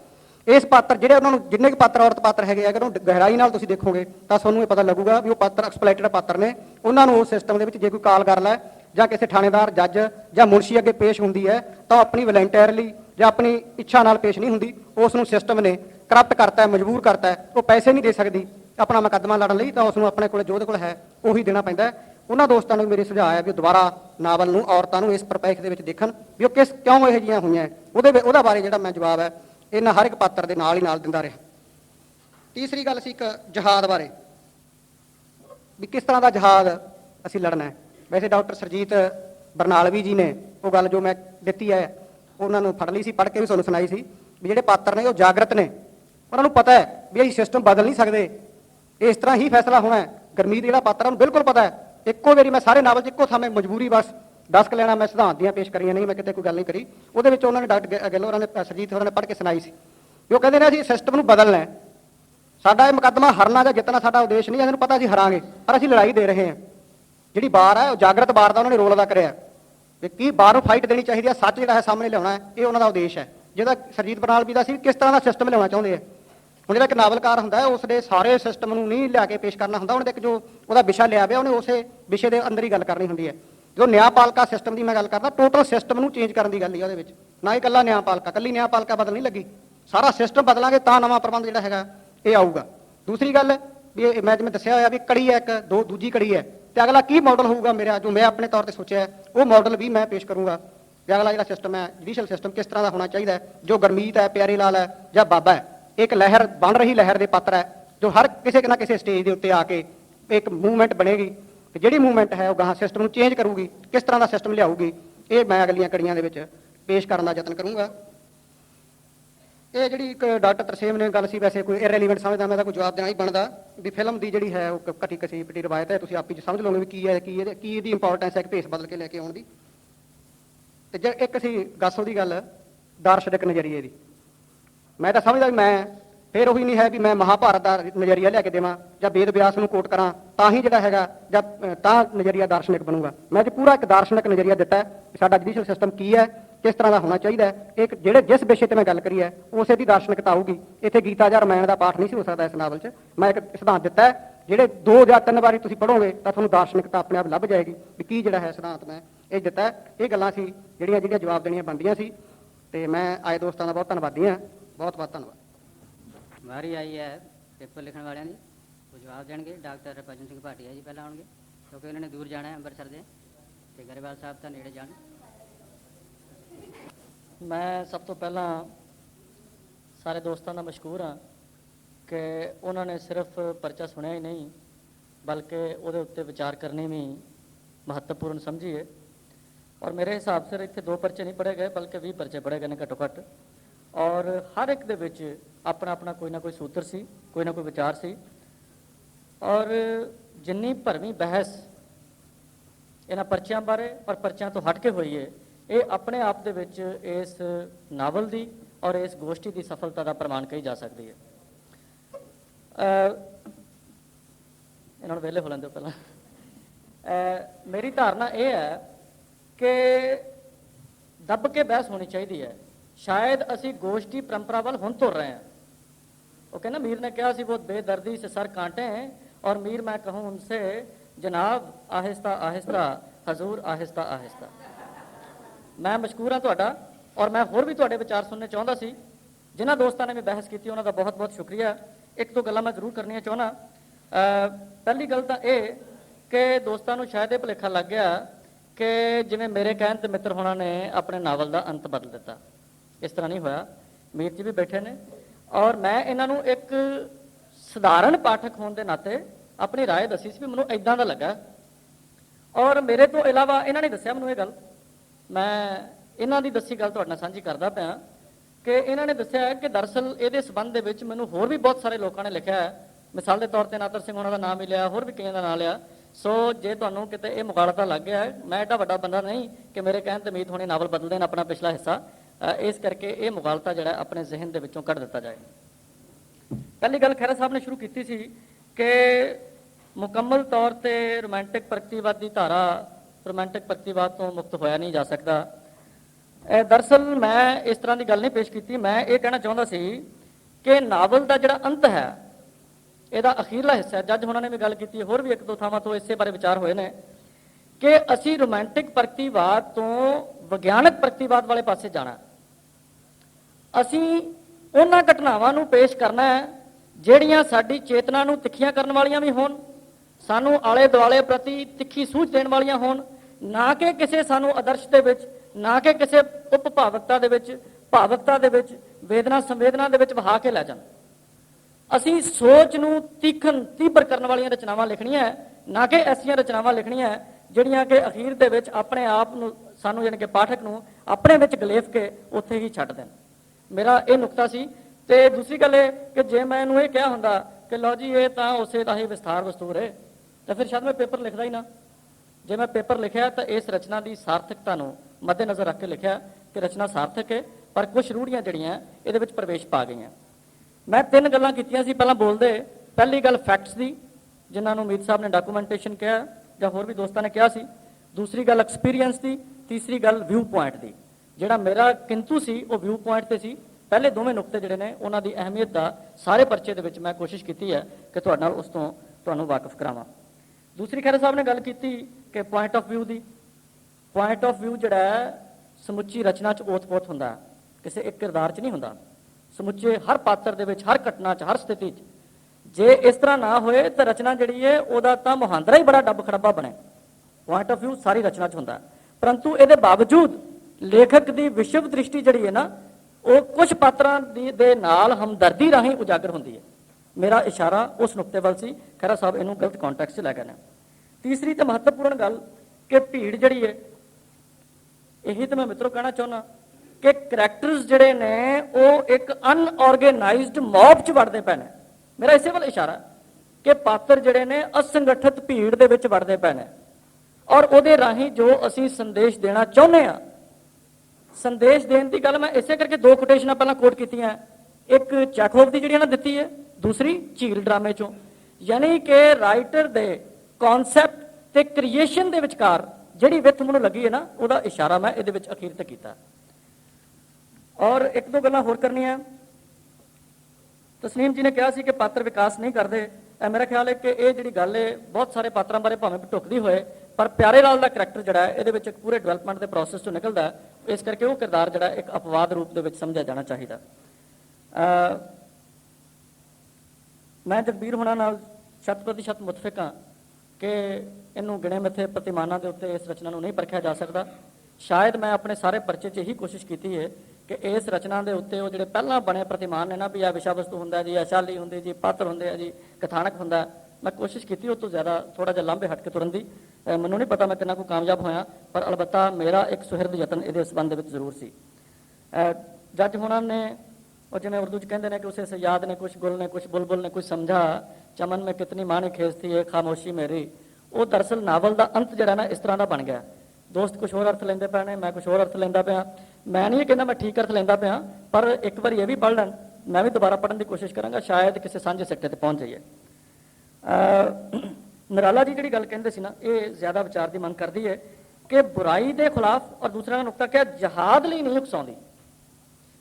ਇਸ ਪਾਤਰ ਜਿਹੜੇ ਉਹਨਾਂ ਨੂੰ ਜਿੰਨੇ ਕੁ ਪਾਤਰ ਔਰਤ ਪਾਤਰ ਹੈਗੇ ਆ, ਅਗਰ ਉਹ ਗਹਿਰਾਈ ਨਾਲ ਤੁਸੀਂ ਦੇਖੋਗੇ ਤਾਂ ਤੁਹਾਨੂੰ ਇਹ ਪਤਾ ਲੱਗੂਗਾ ਵੀ ਉਹ ਪਾਤਰ ਐਕਸਪਲੋਇਟਡ ਪਾਤਰ ਨੇ। ਉਹਨਾਂ ਨੂੰ ਉਸ ਸਿਸਟਮ ਦੇ ਵਿੱਚ ਜੇ ਕੋਈ ਕਾਲ ਕਰ ਲੈ ਜਾਂ ਕਿਸੇ ਥਾਣੇਦਾਰ, ਜੱਜ ਜਾਂ ਮੁਨਸ਼ੀ ਅੱਗੇ ਪੇਸ਼ ਹੁੰਦੀ ਹੈ, ਤਾਂ ਉਹ ਆਪਣੀ ਵਲੰਟੀਅਰਲੀ ਜਾਂ ਆਪਣੀ ਇੱਛਾ ਨਾਲ ਪੇਸ਼ ਨਹੀਂ ਹੁੰਦੀ। ਉਸ ਨੂੰ ਸਿਸਟਮ ਨੇ ਕਰਪਟ ਕਰਤਾ ਹੈ ਮਜਬੂਰ ਕਰਤਾ ਹੈ ਉਹ ਪੈਸੇ ਨਹੀਂ ਦੇ ਸਕਦੀ। ਆਪਣਾ ਮੁਕੱਦਮਾ ਲੜਨ ਲਈ ਤਾਂ ਉਸ ਨੂੰ ਆਪਣੇ ਕੋਲ ਜੋ ਉਹਦੇ ਕੋਲ ਹੈ, ਉਹੀ ਦੇਣਾ ਪੈਂਦਾ ਉਹਨਾਂ ਦੋਸਤਾਂ ਨੂੰ ਮੇਰੇ ਸੁਝਾਅ ਹੈ ਵੀ ਉਹ ਦੁਬਾਰਾ ਨਾਵਲ ਨੂੰ ਔਰਤਾਂ ਨੂੰ ਇਸ ਪਰਪੈਖ ਦੇ ਵਿੱਚ ਦੇਖਣ ਵੀ ਉਹ ਕਿਸ ਕਿਉਂ ਇਹੋ ਜਿਹੀਆਂ ਹੋਈਆਂ ਉਹਦੇ ਵਿ- ਉਹਦਾ ਬਾਰੇ ਜਿਹੜਾ ਮੈਂ ਜਵਾਬ ਹੈ ਇਹਨਾਂ ਹਰ ਇੱਕ ਪਾਤਰ ਦੇ ਨਾਲ ਹੀ ਨਾਲ ਦਿੰਦਾ ਰਿਹਾ। ਤੀਸਰੀ ਗੱਲ ਸੀ ਇੱਕ ਜਹਾਦ ਬਾਰੇ। ਵੀ ਕਿਸ ਤਰ੍ਹਾਂ ਦਾ ਜਹਾਦ ਅਸੀਂ ਲੜਨਾ ਹੈ। ਵੈਸੇ ਡਾਕਟਰ ਸਰਜੀਤ ਬਰਨਾਲਵੀ ਜੀ ਨੇ ਉਹ ਗੱਲ ਜੋ ਮੈਂ ਦਿੱਤੀ ਹੈ, ਉਹਨਾਂ ਨੂੰ ਫੜ ਲਈ ਸੀ, ਪੜ੍ਹ ਕੇ ਵੀ ਤੁਹਾਨੂੰ ਸੁਣਾਈ ਸੀ ਵੀ ਜਿਹੜੇ ਪਾਤਰ ਨੇ ਉਹ ਜਾਗਰਤ ਨੇ। ਉਹਨਾਂ ਨੂੰ ਪਤਾ ਹੈ ਵੀ ਇਹ ਸਿਸਟਮ ਬਦਲ ਨਹੀਂ ਸਕਦੇ। ਇਸ ਤਰ੍ਹਾਂ ਹੀ ਫੈਸਲਾ ਹੋਣਾ ਹੈ। ਗਰਮੀਤ ਜਿਹੜਾ ਪਾਤਰ ਹੈ, ਉਹਨੂੰ ਬਿਲਕੁਲ ਪਤਾ ਹੈ। ਇੱਕੋ ਵਾਰੀ ਮੈਂ ਸਾਰੇ ਨਾਵਲ 'ਚ ਇੱਕੋ ਥਾਂ ਮੈਂ ਮਜਬੂਰੀ ਬਸ 10 ਕ ਲੈਣਾ, ਮੈਂ ਸਿਧਾਂਤ ਦੀਆਂ ਪੇਸ਼ ਕਰੀਆਂ ਨਹੀਂ, ਮੈਂ ਕਿਤੇ ਕੋਈ ਗੱਲ ਨਹੀਂ ਕਰੀ। ਉਹਦੇ ਵਿੱਚ ਉਹਨਾਂ ਨੇ ਡਾਕਟਰ ਗਿੱਲ ਹੋਰਾਂ ਨੇ ਸਰਜੀਤ ਹੋਰਾਂ ਨੇ ਪੜ੍ਹ ਕੇ ਸੁਣਾਈ ਸੀ। ਵੀ ਉਹ ਕਹਿੰਦੇ ਨੇ, ਅਸੀਂ ਸਿਸਟਮ ਨੂੰ ਬਦਲਣਾ ਹੈ। ਸਾਡਾ ਇਹ ਮੁਕੱਦਮਾ ਹਰਨਾ ਜਾਂ ਜਿੱਤਣਾ ਸਾਡਾ ਉਦੇਸ਼ ਨਹੀਂ ਹੈ, ਇਹਨੂੰ ਪਤਾ ਅਸੀਂ ਹਰਾਂਗੇ, ਪਰ ਅਸੀਂ ਲੜਾਈ ਦੇ ਰਹੇ ਹਾਂ। ਜਿਹੜੀ ਬਾਰ ਹੈ ਉਹ ਜਾਗਰਤ ਬਾਰ ਦਾ ਉਹਨਾਂ ਨੇ ਰੋਲ ਅਦਾ ਕਰਿਆ। ਵੀ ਕੀ ਬਾਹਰੋਂ ਫਾਈਟ ਦੇਣੀ ਚਾਹੀਦੀ ਹੈ, ਸੱਚ ਜਿਹੜਾ ਹੈ ਸਾਹਮਣੇ ਲਿਆਉਣਾ ਹੈ, ਇਹ ਉਹਨਾਂ ਦਾ ਉਦੇਸ਼ ਹੈ। ਜਿਹਦਾ ਸਰਜੀਤ ਬਰਨਾਲ ਵੀ ਦਾ ਸੀ, ਕਿਸ ਤਰ੍ਹਾਂ ਦਾ ਸਿਸਟਮ ਲਿਆਉਣਾ ਚਾਹੁੰਦੇ ਆ। ਹੁਣ ਜਿਹੜਾ ਇੱਕ ਨਾਵਲਕਾਰ ਹੁੰਦਾ ਹੈ ਉਸ ਦੇ ਸਾਰੇ ਸਿਸਟਮ ਨੂੰ ਨਹੀਂ ਲਿਆ ਕੇ ਪੇਸ਼ ਕਰਨਾ ਹੁੰਦਾ, ਉਹਨੇ ਇੱਕ ਜੋ ਉਹਦਾ ਵਿਸ਼ਾ ਲਿਆ ਪਿਆ, ਉਹਨੇ ਉਸੇ ਵਿਸ਼ੇ ਦੇ ਅੰਦਰ ਹੀ ਗੱਲ ਕਰਨੀ ਹੁੰਦੀ ਹੈ। ਜੋ ਨਿਆਂਪਾਲਕਾ ਸਿਸਟਮ ਦੀ ਮੈਂ ਗੱਲ ਕਰਦਾ ਟੋਟਲ ਸਿਸਟਮ ਨੂੰ ਚੇਂਜ ਕਰਨ ਦੀ ਗੱਲ ਹੀ ਆ ਉਹਦੇ ਵਿੱਚ। ਨਾ ਹੀ ਇਕੱਲਾ ਨਿਆਂਪਾਲਕਾ, ਇਕੱਲੀ ਨਿਆਂਪਾਲਕਾ ਬਦਲ ਨਹੀਂ ਲੱਗੀ। ਸਾਰਾ ਸਿਸਟਮ ਬਦਲਾਂਗੇ, ਤਾਂ ਨਵਾਂ ਪ੍ਰਬੰਧ ਜਿਹੜਾ ਹੈਗਾ, ਇਹ ਆਊਗਾ। ਦੂਸਰੀ ਗੱਲ, ਵੀ ਇਹ ਮੈਂ ਜਿਵੇਂ ਦੱਸਿਆ ਹੋਇਆ ਵੀ ਕੜੀ ਹੈ ਇੱਕ, ਦੋ, ਦੂਜੀ ਕੜੀ ਹੈ, ਤੇ ਅਗਲਾ ਕੀ ਮਾਡਲ ਹੋਊਗਾ ਮੇਰਾ, ਜੋ ਮੈਂ ਆਪਣੇ ਤੌਰ ਤੇ ਸੋਚਿਆ ਉਹ ਮਾਡਲ ਵੀ ਮੈਂ ਪੇਸ਼ ਕਰੂੰਗਾ। ਵੀ ਅਗਲਾ ਜਿਹੜਾ ਸਿਸਟਮ ਹੈ ਜੁਡੀਸ਼ੀਅਲ ਸਿਸਟਮ ਕਿਸ ਤਰ੍ਹਾਂ ਦਾ ਹੋਣਾ ਚਾਹੀਦਾ ਜੋ ਗਰਮੀਤ ਹੈ, ਪਿਆਰੇ ਲਾਲ ਹੈ, ਜਾਂ ਬਾਬਾ ਹੈ। ਇੱਕ ਲਹਿਰ, ਬਣ ਰਹੀ ਲਹਿਰ ਦੇ ਪਾਤਰ ਹੈ, ਜੋ ਹਰ ਕਿਸੇ ਨਾ ਕਿਸੇ ਸਟੇਜ ਦੇ ਉੱਤੇ ਆ ਕੇ ਇੱਕ ਮੂਵਮੈਂਟ ਬਣੇਗੀ। ਤੇ ਜਿਹੜੀ ਮੂਵਮੈਂਟ ਹੈ, ਉਹ ਗਾਹਾਂ ਸਿਸਟਮ ਨੂੰ ਚੇਂਜ ਕਰੂਗੀ, ਕਿਸ ਤਰ੍ਹਾਂ ਦਾ ਸਿਸਟਮ ਲਿਆਊਗੀ, ਇਹ ਮੈਂ ਅਗਲੀਆਂ ਕੜੀਆਂ ਦੇ ਵਿੱਚ ਪੇਸ਼ ਕਰਨ ਦਾ ਯਤਨ ਕਰੂੰਗਾ। ਇਹ ਜਿਹੜੀ ਇੱਕ ਡਾਕਟਰ ਤਰਸੇਮ ਨੇ ਗੱਲ ਸੀ, ਵੈਸੇ ਕੋਈ ਇਰੈਲੀਵੈਂਟ ਸਮਝਦਾ, ਮੈਂ ਤਾਂ ਕੋਈ ਜਵਾਬ ਦੇਣਾ ਹੀ ਬਣਦਾ, ਵੀ ਫਿਲਮ ਦੀ ਜਿਹੜੀ ਹੈ, ਉਹ ਕ- ਘਟੀ ਕਸੀ ਪਿਟੀ ਰਵਾਇਤ ਹੈ, ਤੁਸੀਂ ਆਪੀ ਚ ਸਮਝ ਲਓਗੇ ਵੀ ਕੀ ਹੈ, ਕੀ ਇਹਦੇ, ਕੀ ਇਹਦੀ ਇੰਪੋਰਟੈਂਸ ਹੈ ਕਿ ਭੇਸ ਬਦਲ ਕੇ ਲੈ ਕੇ ਆਉਣ ਦੀ। ਤੇ ਜੇ ਇੱਕ ਸੀ ਗਾਸੋ ਦੀ ਗੱਲ, ਦਾਰਸ਼ਨਿਕ ਨਜ਼ਰੀਏ ਦੀ। ਮੈਂ ਤਾਂ ਸਮਝਦਾ ਵੀ ਮੈਂ, ਫਿਰ ਉਹੀ ਨਹੀਂ ਹੈ ਵੀ ਮੈਂ ਮਹਾਭਾਰਤ ਦਾ ਨਜ਼ਰੀਆ ਲਿਆ ਕੇ ਦੇਵਾਂ, ਜਾਂ ਵੇਦ ਵਿਆਸ ਨੂੰ ਕੋਟ ਕਰਾਂ, ਤਾਂ ਹੀ ਜਿਹੜਾ ਹੈਗਾ, ਜਾਂ ਤਾਂ ਨਜ਼ਰੀਆ ਦਾਰਸ਼ਨਿਕ ਬਣੂਗਾ। ਮੈਂ ਜੇ ਪੂਰਾ ਇੱਕ ਦਾਰਸ਼ਨਿਕ ਨਜ਼ਰੀਆ ਦਿੱਤਾ ਸਾਡਾ ਜੁਡੀਸ਼ੀਅਲ ਸਿਸਟਮ ਕੀ ਹੈ, ਕਿਸ ਤਰ੍ਹਾਂ ਦਾ ਹੋਣਾ ਚਾਹੀਦਾ ਹੈ ਇੱਕ ਜਿਹੜੇ ਜਿਸ ਵਿਸ਼ੇ ਤੇ ਮੈਂ ਗੱਲ ਕਰੀ ਹੈ, ਉਸੇ ਦੀ ਦਾਰਸ਼ਨਿਕਤਾ ਆਊਗੀ। ਇੱਥੇ ਗੀਤਾ ਜਾਂ ਰਮਾਇਣ ਦਾ ਪਾਠ ਨਹੀਂ ਸੀ ਹੋ ਸਕਦਾ ਇਸ ਨਾਵਲ 'ਚ। ਮੈਂ ਇੱਕ ਸਿਧਾਂਤ ਦਿੱਤਾ ਹੈ, ਜਿਹੜੇ ਦੋ ਜਾਂ ਤਿੰਨ ਵਾਰੀ ਤੁਸੀਂ ਪੜ੍ਹੋਗੇ, ਤਾਂ ਤੁਹਾਨੂੰ ਦਾਰਸ਼ਨਿਕਤਾ ਆਪਣੇ ਆਪ ਲੱਭ ਜਾਏਗੀ ਵੀ ਕੀ ਜਿਹੜਾ ਹੈ ਸਿਧਾਂਤ ਮੈਂ ਇਹ ਦਿੱਤਾ ਇਹ ਗੱਲਾਂ ਸੀ ਜਿਹੜੀਆਂ ਜਿਹੜੀਆਂ ਜਵਾਬ ਦੇਣੀਆਂ ਬਣਦੀਆਂ ਸੀ। ਤੇ ਮੈਂ ਆਏ ਦੋਸਤਾਂ ਦਾ ਬਹੁਤ ਧੰਨਵਾਦੀ ਹਾਂ। ਬਹੁਤ ਬਹੁਤ ਧੰਨਵਾਦ। ਵਾਰੀ ਆਈ ਹੈ ਪੇਪਰ ਲਿਖਣ ਵਾਲਿਆਂ ਦੀ ਉਹ ਜਵਾਬ ਦੇਣਗੇ। ਡਾਕਟਰ ਰਪਜਨ ਸਿੰਘ ਭਾਟੀਆ ਜੀ ਪਹਿਲਾਂ ਆਉਣਗੇ ਕਿਉਂਕਿ ਉਹਨਾਂ ਨੇ ਦੂਰ ਜਾਣਾ ਹੈ ਅੰਮ੍ਰਿਤਸਰ ਦੇ। ਤੇ ਗਰੇਵਾਲ ਸਾਹਿਬ ਤਾਂ ਨੇੜੇ ਜਾਣ। ਮੈਂ ਸਭ ਤੋਂ ਪਹਿਲਾਂ ਸਾਰੇ ਦੋਸਤਾਂ ਦਾ ਮਸ਼ਕੂਰ ਹਾਂ ਕਿ ਉਹਨਾਂ ਨੇ ਸਿਰਫ ਪਰਚਾ ਸੁਣਿਆ ਹੀ ਨਹੀਂ ਬਲਕਿ ਉਹਦੇ ਉੱਤੇ ਵਿਚਾਰ ਕਰਨੀ ਵੀ ਮਹੱਤਵਪੂਰਨ ਸਮਝੀ ਹੈ ਔਰ ਮੇਰੇ ਹਿਸਾਬ ਸਿਰ ਇੱਥੇ ਦੋ ਪਰਚੇ ਨਹੀਂ ਪੜੇ ਗਏ ਬਲਕਿ 20 ਪਰਚੇ ਪੜੇ ਗਏ ਨੇ ਘੱਟੋ ਘੱਟ। ਔਰ ਹਰ ਇੱਕ ਦੇ ਵਿੱਚ ਆਪਣਾ ਆਪਣਾ ਕੋਈ ਨਾ ਕੋਈ ਸੂਤਰ ਸੀ, ਕੋਈ ਨਾ ਕੋਈ ਵਿਚਾਰ ਸੀ। ਔਰ ਜਿੰਨੀ ਭਰਵੀਂ ਬਹਿਸ ਇਹਨਾਂ ਪਰਚਿਆਂ ਬਾਰੇ ਔਰ ਪਰਚਿਆਂ ਤੋਂ ਹਟ ਕੇ ਹੋਈ ਹੈ ਇਹ ਆਪਣੇ ਆਪ ਦੇ ਵਿੱਚ ਇਸ ਨਾਵਲ ਦੀ ਔਰ ਇਸ ਗੋਸ਼ਟੀ ਦੀ ਸਫਲਤਾ ਦਾ ਪ੍ਰਮਾਣ ਕਹੀ ਜਾ ਸਕਦੀ ਹੈ ਇਹਨਾਂ ਨੂੰ ਵਿਹਲੇ ਹੋ ਲੈਂਦੇ ਪਹਿਲਾਂ। ਮੇਰੀ ਧਾਰਨਾ ਇਹ ਹੈ ਕਿ ਦੱਬ ਕੇ ਬਹਿਸ ਹੋਣੀ ਚਾਹੀਦੀ ਹੈ। ਸ਼ਾਇਦ ਅਸੀਂ ਗੋਸ਼ਟੀ ਪਰੰਪਰਾ ਵੱਲ ਹੁਣ ਤੁਰ ਰਹੇ ਹਾਂ वो कहना मीर ने कहा सी बहुत बेदर्दी से सर काटे हैं और मीर मैं कहूं उनसे जनाब आहिस्ता आहिस्ता हजूर आहिस्ता आहिस्ता ਮੈਂ ਮਸ਼ਕੂਰ ਹਾਂ ਤੁਹਾਡਾ ਔਰ ਮੈਂ ਹੋਰ ਵੀ ਤੁਹਾਡੇ ਵਿਚਾਰ ਸੁਣਨੇ ਚਾਹੁੰਦਾ ਸੀ ਜਿਨ੍ਹਾਂ ਦੋਸਤਾਂ ਨੇ ਵੀ ਬਹਿਸ ਕੀਤੀ ਉਹਨਾਂ ਦਾ ਬਹੁਤ ਬਹੁਤ ਸ਼ੁਕਰੀਆ ਇੱਕ ਦੋ ਗੱਲਾਂ ਮੈਂ ਜ਼ਰੂਰ ਕਰਨੀਆਂ ਚਾਹੁੰਦਾ ਅਹ ਪਹਿਲੀ ਗੱਲ ਤਾਂ ਇਹ ਕਿ ਦੋਸਤਾਂ ਨੂੰ ਸ਼ਾਇਦ ਇਹ ਭੁਲੇਖਾ ਲੱਗ ਗਿਆ ਕਿ ਜਿਵੇਂ ਮੇਰੇ ਕਹਿਣ ਤੇ ਮਿੱਤਰ ਹੋਣਾ ਨੇ ਆਪਣੇ ਨਾਵਲ ਦਾ ਅੰਤ ਬਦਲ ਦਿੱਤਾ ਇਸ ਤਰ੍ਹਾਂ ਨਹੀਂ ਹੋਇਆ ਮੀਰ ਜੀ ਵੀ ਬੈਠੇ ਨੇ ਔਰ ਮੈਂ ਇਹਨਾਂ ਨੂੰ ਇੱਕ ਸਧਾਰਨ ਪਾਠਕ ਹੋਣ ਦੇ ਨਾਤੇ ਆਪਣੀ رائے ਦੱਸੀ ਸੀ ਵੀ ਮੈਨੂੰ ਇਦਾਂ ਦਾ ਲੱਗਾ ਔਰ ਮੇਰੇ ਤੋਂ ਇਲਾਵਾ ਇਹਨਾਂ ਨੇ ਦੱਸਿਆ ਮੈਨੂੰ ਇਹ ਗੱਲ ਮੈਂ ਇਹਨਾਂ ਦੀ ਦੱਸੀ ਗੱਲ ਤੁਹਾਡੇ ਨਾਲ ਸਾਂਝੀ ਕਰਦਾ ਪਿਆ ਕਿ ਇਹਨਾਂ ਨੇ ਦੱਸਿਆ ਹੈ ਕਿ ਦਰਅਸਲ ਇਹਦੇ ਸਬੰਧ ਦੇ ਵਿੱਚ ਮੈਨੂੰ ਹੋਰ ਵੀ ਬਹੁਤ ਸਾਰੇ ਲੋਕਾਂ ਨੇ ਲਿਖਿਆ ਹੈ ਮਿਸਾਲ ਦੇ ਤੌਰ ਤੇ ਨਾਦਰ ਸਿੰਘ ਉਹਨਾਂ ਦਾ ਨਾਮ ਹੀ ਲਿਆ ਹੋਰ ਵੀ ਕਈਆਂ ਦਾ ਨਾਮ ਲਿਆ ਸੋ ਜੇ ਤੁਹਾਨੂੰ ਕਿਤੇ ਇਹ ਮੁਗਾਲਤਾ ਲੱਗ ਗਿਆ ਹੈ ਮੈਂ ਏਡਾ ਵੱਡਾ ਬੰਦਾ ਨਹੀਂ ਕਿ ਮੇਰੇ ਕਹਿਣ ਤੇ ਮੀਤ ਹੋਣੇ ਨਾਵਲ ਬਦਲ ਦੇਣ ਆਪਣਾ ਪਿਛਲਾ ਹਿੱਸਾ ਅ, ਇਸ ਕਰਕੇ ਇਹ ਮੁਗਾਲਤਾ ਜਿਹੜਾ ਆਪਣੇ ਜ਼ਿਹਨ ਦੇ ਵਿੱਚੋਂ ਕੱਢ ਦਿੱਤਾ ਜਾਏ। ਪਹਿਲੀ ਗੱਲ ਖੈਰਾ ਸਾਹਿਬ ਨੇ ਸ਼ੁਰੂ ਕੀਤੀ ਸੀ ਕਿ ਮੁਕੰਮਲ ਤੌਰ ਤੇ ਰੋਮਾਂਟਿਕ ਪ੍ਰਗਤੀਵਾਦ ਦੀ ਧਾਰਾ ਰੋਮਾਂਟਿਕ ਪ੍ਰਗਤੀਵਾਦ ਤੋਂ ਮੁਕਤ ਹੋਇਆ ਨਹੀਂ ਜਾ ਸਕਦਾ। ਇਹ ਦਰਅਸਲ ਮੈਂ ਇਸ ਤਰ੍ਹਾਂ ਦੀ ਗੱਲ ਨਹੀਂ ਪੇਸ਼ ਕੀਤੀ। ਮੈਂ ਇਹ ਕਹਿਣਾ ਚਾਹੁੰਦਾ ਸੀ ਕਿ ਨਾਵਲ ਦਾ ਜਿਹੜਾ ਅੰਤ ਹੈ, ਇਹਦਾ ਅਖੀਰਲਾ ਹਿੱਸਾ ਹੈ। ਜੱਜ ਹੁਣਾਂ ਨੇ ਵੀ ਗੱਲ ਕੀਤੀ, ਹੋਰ ਵੀ ਇੱਕ ਦੋ ਥਾਵਾਂ ਤੋਂ ਇਸੇ ਬਾਰੇ ਵਿਚਾਰ ਹੋਏ ਨੇ ਕਿ ਅਸੀਂ ਰੋਮਾਂਟਿਕ ਪ੍ਰਗਤੀਵਾਦ ਤੋਂ ਵਿਗਿਆਨਕ ਪ੍ਰਗਤੀਵਾਦ ਵਾਲੇ ਪਾਸੇ ਜਾਣਾ। ਅਸੀਂ ਉਹਨਾਂ ਘਟਨਾਵਾਂ ਨੂੰ ਪੇਸ਼ ਕਰਨਾ ਹੈ ਜਿਹੜੀਆਂ ਸਾਡੀ ਚੇਤਨਾ ਨੂੰ ਤਿੱਖੀਆਂ ਕਰਨ ਵਾਲੀਆਂ ਵੀ ਹੋਣ ਸਾਨੂੰ ਆਲੇ ਦੁਆਲੇ ਪ੍ਰਤੀ ਤਿੱਖੀ ਸੂਝ ਦੇਣ ਵਾਲੀਆਂ ਹੋਣ ਨਾ ਕਿ ਕਿਸੇ ਸਾਨੂੰ ਆਦਰਸ਼ ਦੇ ਵਿੱਚ ਨਾ ਕਿ ਕਿਸੇ ਉਪਭਾਵਕਤਾ ਦੇ ਵਿੱਚ ਭਾਵਕਤਾ ਦੇ ਵਿੱਚ ਵੇਦਨਾ ਸੰਵੇਦਨਾ ਦੇ ਵਿੱਚ ਵਹਾ ਕੇ ਲੈ ਜਾਣ। ਅਸੀਂ ਸੋਚ ਨੂੰ ਤੀਖਣ ਤੀਬਰ ਕਰਨ ਵਾਲੀਆਂ ਰਚਨਾਵਾਂ ਲਿਖਣੀਆਂ ਹੈ, ਨਾ ਕਿ ਐਸੀਆਂ ਰਚਨਾਵਾਂ ਲਿਖਣੀਆਂ ਹੈ, ਜਿਹੜੀਆਂ ਕਿ ਅਖੀਰ ਦੇ ਵਿੱਚ ਆਪਣੇ ਆਪ ਨੂੰ ਸਾਨੂੰ ਯਾਨੀ ਕਿ ਪਾਠਕ ਨੂੰ ਆਪਣੇ ਵਿੱਚ ਗਲੇਫ ਕੇ ਉੱਥੇ ਹੀ ਛੱਡ ਦੇਣ। ਮੇਰਾ ਇਹ ਨੁਕਤਾ ਸੀ। ਤੇ ਦੂਸਰੀ ਗੱਲ ਇਹ ਕਿ ਜੇ ਮੈਂ ਇਹਨੂੰ ਇਹ ਕਿਹਾ ਹੁੰਦਾ ਕਿ ਲਓ ਜੀ, ਇਹ ਤਾਂ ਉਸੇ ਦਾ ਹੀ ਵਿਸਥਾਰ ਵਸਤੂਰ ਹੈ ਤਾਂ ਫਿਰ ਸ਼ਾਇਦ ਮੈਂ ਪੇਪਰ ਲਿਖਦਾ ਹੀ ਨਾ। ਜੇ ਮੈਂ ਪੇਪਰ ਲਿਖਿਆ ਤਾਂ ਇਸ ਰਚਨਾ ਦੀ ਸਾਰਥਕਤਾ ਨੂੰ ਮੱਦੇਨਜ਼ਰ ਰੱਖ ਕੇ ਲਿਖਿਆ ਕਿ ਰਚਨਾ ਸਾਰਥਕ ਹੈ, ਪਰ ਕੁਝ ਰੂੜੀਆਂ ਜਿਹੜੀਆਂ ਇਹਦੇ ਵਿੱਚ ਪ੍ਰਵੇਸ਼ ਪਾ ਗਈਆਂ। ਮੈਂ ਤਿੰਨ ਗੱਲਾਂ ਕੀਤੀਆਂ ਸੀ, ਪਹਿਲਾਂ ਬੋਲਦੇ, ਪਹਿਲੀ ਗੱਲ ਫੈਕਟਸ ਦੀ, ਜਿਨ੍ਹਾਂ ਨੂੰ ਮੀਤ ਸਾਹਿਬ ਨੇ ਡਾਕੂਮੈਂਟੇਸ਼ਨ ਕਿਹਾ ਜਾਂ ਹੋਰ ਵੀ ਦੋਸਤਾਂ ਨੇ ਕਿਹਾ ਸੀ। ਦੂਸਰੀ ਗੱਲ ਐਕਸਪੀਰੀਅੰਸ ਦੀ, ਤੀਸਰੀ ਗੱਲ ਵਿਊ ਪੁਆਇੰਟ ਦੀ। ਜਿਹੜਾ ਮੇਰਾ ਕਿੰਤੂ ਸੀ, ਉਹ ਵਿਊ ਪੁਆਇੰਟ ਤੇ ਸੀ। ਪਹਿਲੇ ਦੋਵੇਂ ਨੁਕਤੇ ਜਿਹੜੇ ਨੇ, ਉਹਨਾਂ ਦੀ ਅਹਿਮੀਅਤ ਦਾ ਸਾਰੇ ਪਰਚੇ ਦੇ ਵਿੱਚ ਮੈਂ ਕੋਸ਼ਿਸ਼ ਕੀਤੀ ਹੈ ਕਿ ਤੁਹਾਡੇ ਨਾਲ ਉਸ ਤੋਂ ਤੁਹਾਨੂੰ ਵਾਕਿਫ ਕਰਾਵਾਂ। ਦੂਸਰੀ ਖੈਰ ਸਾਹਿਬ ਨੇ ਗੱਲ ਕੀਤੀ ਕਿ ਪੁਆਇੰਟ ਆਫ ਵਿਊ ਦੀ। ਪੁਆਇੰਟ ਆਫ ਵਿਊ ਜਿਹੜਾ ਹੈ, ਸਮੁੱਚੀ ਰਚਨਾ 'ਚ ਓਤ-ਪੋਤ ਹੁੰਦਾ ਕਿਸੇ ਇੱਕ ਕਿਰਦਾਰ 'ਚ ਨਹੀਂ ਹੁੰਦਾ। ਸਮੁੱਚੇ ਹਰ ਪਾਤਰ ਦੇ ਵਿੱਚ, ਹਰ ਘਟਨਾ 'ਚ, ਹਰ ਸਥਿਤੀ 'ਚ। ਜੇ ਇਸ ਤਰ੍ਹਾਂ ਨਾ ਹੋਏ, ਤਾਂ ਰਚਨਾ ਜਿਹੜੀ ਹੈ, ਉਹਦਾ ਤਾਂ ਮੁਹਾਂਦਰਾ ਹੀ ਬੜਾ ਡੱਬ ਖੜੱਬਾ ਬਣੇ ਪੁਆਇੰਟ ਆਫ ਵਿਊ ਸਾਰੀ ਰਚਨਾ 'ਚ ਹੁੰਦਾ ਪਰੰਤੂ ਇਹਦੇ ਬਾਵਜੂਦ ਲੇਖਕ ਦੀ ਵਿਸ਼ਵ ਦ੍ਰਿਸ਼ਟੀ ਜਿਹੜੀ ਹੈ ਨਾ, ਉਹ ਕੁਝ ਪਾਤਰਾਂ ਦੀ ਦੇ ਨਾਲ ਹਮਦਰਦੀ ਰਾਹੀਂ ਉਜਾਗਰ ਹੁੰਦੀ ਹੈ। ਮੇਰਾ ਇਸ਼ਾਰਾ ਉਸ ਨੁਕਤੇ ਵੱਲ ਸੀ। ਖੈਰਾ ਸਾਹਿਬ, ਇਹਨੂੰ ਗਲਤ ਕੰਟੈਕਸਟ 'ਚ ਲੈ ਗਏ ਨੇ ਤੀਸਰੀ ਤੇ ਮਹੱਤਵਪੂਰਨ ਗੱਲ ਕਿ ਭੀੜ ਜਿਹੜੀ ਹੈ, ਇਹੀ ਤਾਂ ਮੈਂ ਮਿੱਤਰੋ ਕਹਿਣਾ ਚਾਹੁੰਦਾ ਕਿ ਕਰੈਕਟਰਸ ਜਿਹੜੇ ਨੇ, ਉਹ ਇੱਕ ਅਨਆਰਗੇਨਾਈਜ਼ਡ ਮੌਬ 'ਚ ਵੜਦੇ ਪਏ ਮੇਰਾ ਇਸੇ ਵੱਲ ਇਸ਼ਾਰਾ ਕਿ ਪਾਤਰ ਜਿਹੜੇ ਨੇ, ਅਸੰਗਠਿਤ ਭੀੜ ਦੇ ਵਿੱਚ ਵੜਦੇ ਪਏ ਔਰ ਉਹਦੇ ਰਾਹੀਂ ਜੋ ਅਸੀਂ ਸੰਦੇਸ਼ ਦੇਣਾ ਚਾਹੁੰਦੇ ਆ ਸੰਦੇਸ਼ ਦੇਣ ਦੀ ਗੱਲ ਮੈਂ ਇਸੇ ਕਰਕੇ ਦੋ ਕੋਟੇਸ਼ਨਾਂ ਪਹਿਲਾਂ ਕੋਟ ਕੀਤੀਆਂ। ਇੱਕ ਚੈਖੋਵ ਦੀ ਜਿਹੜੀ ਇਹਨਾਂ ਦਿੱਤੀ ਹੈ, ਦੂਸਰੀ ਝੀਲ ਡਰਾਮੇ ਚੋਂ। ਯਾਨੀ ਕਿ ਰਾਈਟਰ ਦੇ ਕਨਸੈਪਟ ਤੇ ਕ੍ਰੀਏਸ਼ਨ ਦੇ ਵਿਚਕਾਰ ਜਿਹੜੀ ਵਿੱਥ ਮੈਨੂੰ ਲੱਗੀ ਹੈ ਨਾ, ਉਹਦਾ ਇਸ਼ਾਰਾ ਮੈਂ ਇਹਦੇ ਵਿੱਚ ਅਖੀਰ ਤੇ ਕੀਤਾ। ਔਰ ਇੱਕ ਦੋ ਗੱਲਾਂ ਹੋਰ ਕਰਨੀਆਂ। ਤਸਨੀਮ ਜੀ ਨੇ ਕਿਹਾ ਸੀ ਕਿ ਪਾਤਰ ਵਿਕਾਸ ਨਹੀਂ ਕਰਦੇ। ਇਹ ਮੇਰਾ ਖਿਆਲ ਹੈ ਕਿ ਇਹ ਜਿਹੜੀ ਗੱਲ ਹੈ, ਬਹੁਤ ਸਾਰੇ ਪਾਤਰਾਂ ਬਾਰੇ ਭਾਵੇਂ ਢੁਕਦੀ ਹੋਏ ਪਰ ਪਿਆਰੇ ਲਾਲ ਦਾ ਕਰੈਕਟਰ ਜਿਹੜਾ ਹੈ, ਇਹਦੇ ਵਿੱਚ ਇੱਕ ਪੂਰੇ ਡਿਵੈਲਪਮੈਂਟ ਦੇ ਪ੍ਰੋਸੈਸ ਤੋਂ ਨਿਕਲਦਾ ਹੈ। ਇਸ ਕਰਕੇ ਉਹ ਕਿਰਦਾਰ ਜਿਹੜਾ ਇੱਕ ਅਪਵਾਦ ਰੂਪ ਦੇ ਵਿੱਚ ਸਮਝਿਆ ਜਾਣਾ ਚਾਹੀਦਾ ਮੈਂ ਜਗਬੀਰ ਹੋਣਾ ਨਾਲ ਸ਼ਤ ਪ੍ਰਤੀਸ਼ਤ ਮੁਤਫਿਕ ਹਾਂ ਕਿ ਇਹਨੂੰ ਗਿਣੇ ਮਿੱਥੇ ਪ੍ਰਤਿਮਾਨਾਂ ਦੇ ਉੱਤੇ ਇਸ ਰਚਨਾ ਨੂੰ ਨਹੀਂ ਪਰਖਿਆ ਜਾ ਸਕਦਾ। ਸ਼ਾਇਦ ਮੈਂ ਆਪਣੇ ਸਾਰੇ ਪਰਚੇ 'ਚ ਇਹੀ ਕੋਸ਼ਿਸ਼ ਕੀਤੀ ਹੈ ਕਿ ਇਸ ਰਚਨਾ ਦੇ ਉੱਤੇ ਉਹ ਜਿਹੜੇ ਪਹਿਲਾਂ ਬਣੇ ਪ੍ਰਤਿਮਾਨ ਨੇ ਨਾ, ਵੀ ਆ ਵਿਸ਼ਾ ਵਸਤੂ ਹੁੰਦਾ ਜੀ ਅਸ਼ਾਲੀ ਹੁੰਦੀ ਜੀ, ਪਾਤਰ ਹੁੰਦੇ ਆ ਜੀ, ਕਥਾਨਕ ਹੁੰਦਾ ਮੈਂ ਕੋਸ਼ਿਸ਼ ਕੀਤੀ, ਉਹ ਤੋਂ ਜ਼ਿਆਦਾ ਥੋੜਾ ਜਿਹਾ ਲਾਂਭੇ ਹਟ ਕੇ ਤੁਰਨ ਦੀ। ਮੈਨੂੰ ਨਹੀਂ ਪਤਾ ਮੈਂ ਕਿੰਨਾ ਕੁ ਕਾਮਯਾਬ ਹੋਇਆ, ਪਰ ਅਲਬੱਤਾ ਮੇਰਾ ਇੱਕ ਸੁਹਿਰਦ ਯਤਨ ਇਹਦੇ ਸਬੰਧ ਦੇ ਵਿੱਚ ਜ਼ਰੂਰ ਸੀ। ਜੱਜ ਹੁਣਾਂ ਨੇ ਉਹ ਜਿਵੇਂ ਉਰਦੂ ਚ ਕਹਿੰਦੇ ਨੇ ਕਿ ਉਸੇ ਯਾਦ ਨੇ ਕੁਝ ਗੁਲ ਨੇ ਕੁਝ ਬੁਲਬੁਲ ਨੇ ਕੁਝ ਸਮਝਾ, ਚਮਨ ਮੇ ਕਿਤਨੀ ਮਾਨੇ ਖੇਸ ਥੀ ਇਹ ਖਾਮੋਸ਼ੀ ਮੇਰੀ। ਉਹ ਦਰਸਲ ਨਾਵਲ ਦਾ ਅੰਤ ਜਿਹੜਾ ਨਾ ਇਸ ਤਰ੍ਹਾਂ ਦਾ ਬਣ ਗਿਆ। ਦੋਸਤ ਕੁਝ ਹੋਰ ਅਰਥ ਲੈਂਦੇ ਪਏ ਨੇ, ਮੈਂ ਕੁਝ ਹੋਰ ਅਰਥ ਲੈਂਦਾ ਪਿਆ। ਮੈਂ ਨਹੀਂ ਕਹਿੰਦਾ ਮੈਂ ਠੀਕ ਅਰਥ ਲੈਂਦਾ ਪਿਆ, ਪਰ ਇੱਕ ਵਾਰੀ ਇਹ ਵੀ ਪੜ੍ਹ ਲੈਣ, ਮੈਂ ਵੀ ਦੁਬਾਰਾ ਪੜ੍ਹਨ ਦੀ ਕੋਸ਼ਿਸ਼ ਕਰਾਂਗਾ, ਸ਼ਾਇਦ ਕਿਸੇ ਸਾਂਝੇ ਸਿੱਟੇ ਤੇ ਪਹੁੰਚ ਜਾਈਏ। ਨਰਾਲਾ ਜੀ ਜਿਹੜੀ ਗੱਲ ਕਹਿੰਦੇ ਸੀ ਨਾ, ਇਹ ਜ਼ਿਆਦਾ ਵਿਚਾਰ ਦੀ ਮੰਗ ਕਰਦੀ ਹੈ ਕਿ ਬੁਰਾਈ ਦੇ ਖਿਲਾਫ ਔਰ ਦੂਸਰਾ ਨੁਕਤਾ ਕਿਹਾ, ਜਹਾਦ ਲਈ ਨਹੀਂ ਉਕਸਾਉਂਦੀ।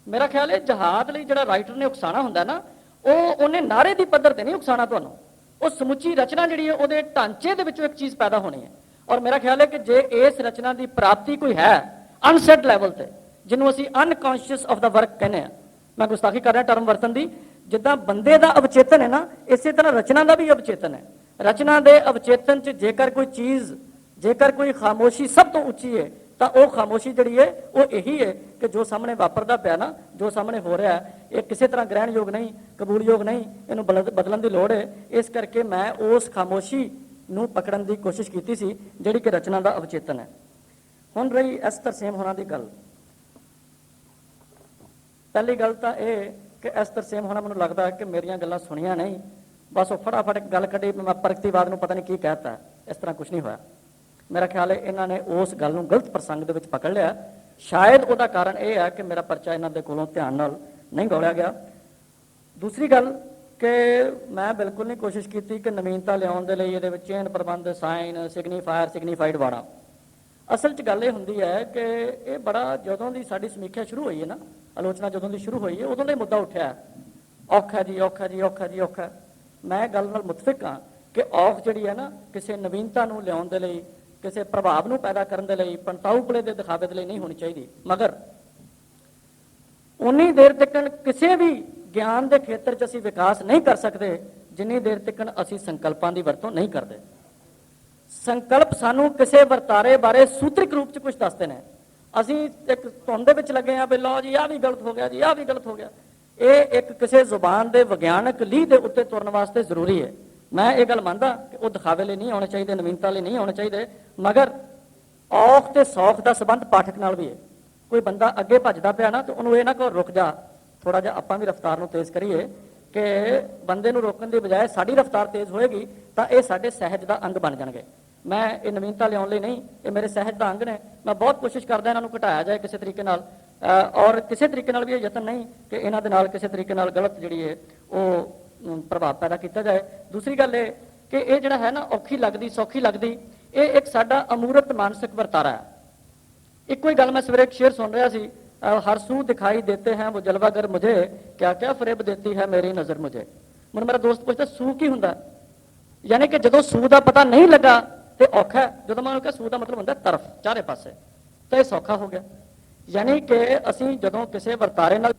ਮੇਰਾ ਖਿਆਲ ਹੈ ਜਹਾਦ ਲਈ ਜਿਹੜਾ ਰਾਈਟਰ ਨੇ ਉਕਸਾਣਾ ਹੁੰਦਾ ਨਾ, ਉਹ ਉਹਨੇ ਨਾਰੇ ਦੀ ਪੱਧਰ ਤੇ ਨਹੀਂ ਉਕਸਾਣਾ ਤੁਹਾਨੂੰ। ਉਹ ਸਮੁੱਚੀ ਰਚਨਾ ਜਿਹੜੀ ਹੈ, ਉਹਦੇ ਢਾਂਚੇ ਦੇ ਵਿੱਚੋਂ ਇੱਕ ਚੀਜ਼ ਪੈਦਾ ਹੋਣੀ ਹੈ। ਔਰ ਮੇਰਾ ਖਿਆਲ ਹੈ ਕਿ ਜੇ ਇਸ ਰਚਨਾ ਦੀ ਪ੍ਰਾਪਤੀ ਕੋਈ ਹੈ ਅਨਸੈਟ ਲੈਵਲ ਤੇ, ਜਿਹਨੂੰ ਅਸੀਂ ਅਨਕੌਂਸ਼ੀਅਸ ਆਫ ਦਾ ਵਰਕ ਕਹਿੰਦੇ ਆ ਮੈਂ ਗੁਸਤਾਖੀ ਕਰ ਰਿਹਾ ਟਰਮ ਵਰਤਨ ਦੀ। ਜਿੱਦਾਂ ਬੰਦੇ ਦਾ ਅਵਚੇਤਨ ਹੈ ਨਾ, ਇਸੇ ਤਰ੍ਹਾਂ ਰਚਨਾ ਦਾ ਵੀ ਅਵਚੇਤਨ ਹੈ। ਰਚਨਾ ਦੇ ਅਵਚੇਤਨ 'ਚ ਜੇਕਰ ਕੋਈ ਚੀਜ਼, ਜੇਕਰ ਕੋਈ ਖਾਮੋਸ਼ੀ ਸਭ ਤੋਂ ਉੱਚੀ ਹੈ ਤਾਂ ਉਹ ਖਾਮੋਸ਼ੀ ਜਿਹੜੀ ਹੈ ਉਹ ਇਹੀ ਹੈ ਕਿ ਜੋ ਸਾਹਮਣੇ ਵਾਪਰਦਾ ਪਿਆ ਨਾ, ਜੋ ਸਾਹਮਣੇ ਹੋ ਰਿਹਾ ਹੈ, ਇਹ ਕਿਸੇ ਤਰ੍ਹਾਂ ਗ੍ਰਹਿਣਯੋਗ ਨਹੀਂ, ਕਬੂਲਯੋਗ ਨਹੀਂ, ਇਹਨੂੰ ਬਲਦ- ਬਦਲਣ ਦੀ ਲੋੜ ਹੈ ਇਸ ਕਰਕੇ ਮੈਂ ਉਸ ਖਾਮੋਸ਼ੀ ਨੂੰ ਪਕੜਨ ਦੀ ਕੋਸ਼ਿਸ਼ ਕੀਤੀ ਸੀ, ਜਿਹੜੀ ਕਿ ਰਚਨਾ ਦਾ ਅਵਚੇਤਨ ਹੈ। ਹੁਣ ਰਹੀ ਇਸ ਤਰਸੇਮ ਹੋਣਾ ਦੀ ਗੱਲ। ਪਹਿਲੀ ਗੱਲ ਤਾਂ ਇਹ ਕਿ ਇਸ ਤਰਸੇਮ ਹੋਣਾ ਮੈਨੂੰ ਲੱਗਦਾ ਕਿ ਮੇਰੀਆਂ ਗੱਲਾਂ ਸੁਣੀਆਂ ਨਹੀਂ। ਬਸ ਉਹ ਫਟਾਫਟ ਇੱਕ ਗੱਲ ਕੱਢੀ ਮੈਂ ਪ੍ਰਗਤੀਵਾਦ ਨੂੰ ਪਤਾ ਨਹੀਂ ਕੀ ਕਹਿਤਾ। ਇਸ ਤਰ੍ਹਾਂ ਕੁਝ ਨਹੀਂ ਹੋਇਆ। ਮੇਰਾ ਖਿਆਲ ਹੈ ਇਹਨਾਂ ਨੇ ਉਸ ਗੱਲ ਨੂੰ ਗਲਤ ਪ੍ਰਸੰਗ ਦੇ ਵਿੱਚ ਪਕੜ ਲਿਆ। ਸ਼ਾਇਦ ਉਹਦਾ ਕਾਰਨ ਇਹ ਹੈ ਕਿ ਮੇਰਾ ਪਰਚਾ ਇਹਨਾਂ ਦੇ ਕੋਲੋਂ ਧਿਆਨ ਨਾਲ ਨਹੀਂ ਗੌਲਿਆ ਗਿਆ। ਦੂਸਰੀ ਗੱਲ ਕਿ ਮੈਂ ਬਿਲਕੁਲ ਨਹੀਂ ਕੋਸ਼ਿਸ਼ ਕੀਤੀ ਕਿ ਨਵੀਨਤਾ ਲਿਆਉਣ ਦੇ ਲਈ ਇਹਦੇ ਵਿੱਚ ਚੇਨ ਪ੍ਰਬੰਧ, ਸਾਈਨ ਸਿਗਨੀਫਾਇਰ ਸਿਗਨੀਫਾਈਡ ਵਾੜਾ। ਅਸਲ 'ਚ ਗੱਲ ਇਹ ਹੁੰਦੀ ਹੈ ਕਿ ਇਹ ਬੜਾ ਜਦੋਂ ਦੀ ਸਾਡੀ ਸਮੀਖਿਆ ਸ਼ੁਰੂ ਹੋਈ ਹੈ ਨਾ, ਆਲੋਚਨਾ ਜਦੋਂ ਦੀ ਸ਼ੁਰੂ ਹੋਈ ਹੈ, ਉਦੋਂ ਦਾ ਹੀ ਮੁੱਦਾ ਉੱਠਿਆ। ਔਖਾ ਜੀ ਔਖਾ ਜੀ ਔਖਾ ਜੀ, ਔਖਾ। ਮੈਂ ਗੱਲ ਨਾਲ ਮੁਤਫਿਕ ਹਾਂ ਕਿ ਔਖ ਜਿਹੜੀ ਹੈ ਨਾ ਕਿਸੇ ਨਵੀਨਤਾ ਨੂੰ ਲਿਆਉਣ ਦੇ ਲਈ, ਕਿਸੇ ਪ੍ਰਭਾਵ ਨੂੰ ਪੈਦਾ ਕਰਨ ਦੇ ਲਈ ਪੰਤਾਉਪਲੇ ਦੇ ਦਿਖਾਵੇ ਦੇ ਲਈ ਨਹੀਂ ਹੋਣੀ ਚਾਹੀਦੀ। ਮਗਰ ਉਨੀ ਦੇਰ ਤੱਕ ਕਿਸੇ ਵੀ ਗਿਆਨ ਦੇ ਖੇਤਰ 'ਚ ਅਸੀਂ ਵਿਕਾਸ ਨਹੀਂ ਕਰ ਸਕਦੇ, ਜਿੰਨੀ ਦੇਰ ਤੱਕ ਅਸੀਂ ਸੰਕਲਪਾਂ ਦੀ ਵਰਤੋਂ ਨਹੀਂ ਕਰਦੇ। ਸੰਕਲਪ ਸਾਨੂੰ ਕਿਸੇ ਵਰਤਾਰੇ ਬਾਰੇ ਸੂਤਰਿਕ ਰੂਪ 'ਚ ਕੁਝ ਦੱਸਦੇ ਨੇ। ਅਸੀਂ ਇੱਕ ਧੁੰਦ ਦੇ ਵਿੱਚ ਲੱਗੇ ਆ ਵੀ ਲਓ ਜੀ, ਆਹ ਵੀ ਗਲਤ ਹੋ ਗਿਆ ਜੀ, ਆਹ ਵੀ ਗਲਤ ਹੋ ਗਿਆ। ਇਹ ਇੱਕ ਕਿਸੇ ਜ਼ੁਬਾਨ ਦੇ ਵਿਗਿਆਨਕ ਲੀਹ ਦੇ ਉੱਤੇ ਤੁਰਨ ਵਾਸਤੇ ਜ਼ਰੂਰੀ ਹੈ। ਮੈਂ ਇਹ ਗੱਲ ਮੰਨਦਾ ਕਿ ਉਹ ਦਿਖਾਵੇ ਲਈ ਨਹੀਂ ਆਉਣੇ ਚਾਹੀਦੇ, ਨਵੀਨਤਾ ਲਈ ਨਹੀਂ ਆਉਣੇ ਚਾਹੀਦੇ, ਮਗਰ ਔਖ ਤੇ ਸੌਖ ਦਾ ਸੰਬੰਧ ਪਾਠਕ ਨਾਲ ਵੀ ਹੈ। ਕੋਈ ਬੰਦਾ ਅੱਗੇ ਭੱਜਦਾ ਪਿਆ ਨਾ ਤੇ ਉਹਨੂੰ ਇਹ ਨਾ ਕਹੋ, ਰੁਕ ਜਾ ਥੋੜਾ ਜਿਹਾ ਆਪਾਂ ਵੀ ਰਫ਼ਤਾਰ ਨੂੰ ਤੇਜ਼ ਕਰੀਏ ਕਿ ਬੰਦੇ ਨੂੰ ਰੋਕਣ ਦੀ ਬਜਾਏ ਸਾਡੀ ਰਫ਼ਤਾਰ ਤੇਜ਼ ਹੋਏਗੀ ਤਾਂ ਇਹ ਸਾਡੇ ਸਹਿਜ ਦਾ ਅੰਗ ਬਣ ਜਾਣਗੇ। ਮੈਂ ਇਹ ਨਵੀਨਤਾ ਲਿਆਉਣ ਲਈ ਨਹੀਂ, ਇਹ ਮੇਰੇ ਸਹਿਜ ਦਾ ਅੰਗ ਨੇ। ਮੈਂ ਬਹੁਤ ਕੋਸ਼ਿਸ਼ ਕਰਦਾ ਇਹਨਾਂ ਨੂੰ ਘਟਾਇਆ ਜਾਏ ਕਿਸੇ ਤਰੀਕੇ ਨਾਲ। ਔਰ ਕਿਸੇ ਤਰੀਕੇ ਨਾਲ ਵੀ ਇਹ ਯਤਨ ਨਹੀਂ ਕਿ ਇਹਨਾਂ ਦੇ ਨਾਲ ਕਿਸੇ ਤਰੀਕੇ ਨਾਲ ਗਲਤ ਜਿਹੜੀ ਹੈ ਉਹ ਪ੍ਰਭਾਵ ਪੈਦਾ ਕੀਤਾ ਜਾਏ। ਦੂਸਰੀ ਗੱਲ ਇਹ ਕਿ ਇਹ ਜਿਹੜਾ ਹੈ ਨਾ, ਔਖੀ ਲੱਗਦੀ, ਸੌਖੀ ਲੱਗਦੀ, ਇਹ ਇੱਕ ਸਾਡਾ ਅਮੂਰਤ ਮਾਨਸਿਕ ਵਰਤਾਰਾ ਹੈ। ਇੱਕੋ ਹੀ ਗੱਲ ਮੈਂ ਸਵੇਰੇ ਸ਼ੇਅਰ ਸੁਣ ਰਿਹਾ ਸੀ ਹਰ ਸੂ ਦਿਖਾਈ ਦਿੱਤੇ ਹੈ, ਉਹ ਜਲਵਾਗਰ ਮੁਝੇ, ਕਿਆ ਕਿਆ ਫਰੇਬ ਦਿੱਤੀ ਹੈ ਮੇਰੀ ਨਜ਼ਰ ਮੁਝੇ। ਮਨ ਮੇਰਾ ਦੋਸਤ ਪੁੱਛਦਾ ਸੂ ਕੀ ਹੁੰਦਾ? ਯਾਨੀ ਕਿ ਜਦੋਂ ਸੂ ਦਾ ਪਤਾ ਨਹੀਂ ਲੱਗਾ, ਤੇ ਔਖਾ ਜਦੋਂ ਮਨ ਨੂੰ ਕਿ ਸੂ ਦਾ ਮਤਲਬ ਹੁੰਦਾ ਤਰਫ, ਚਾਰੇ ਪਾਸੇ। ਤਾਂ ਇਹ ਸੌਖਾ ਹੋ ਗਿਆ। ਯਾਨੀ ਕਿ ਅਸੀਂ ਜਦੋਂ ਕਿਸੇ ਵਰਤਾਰੇ ਨਾਲ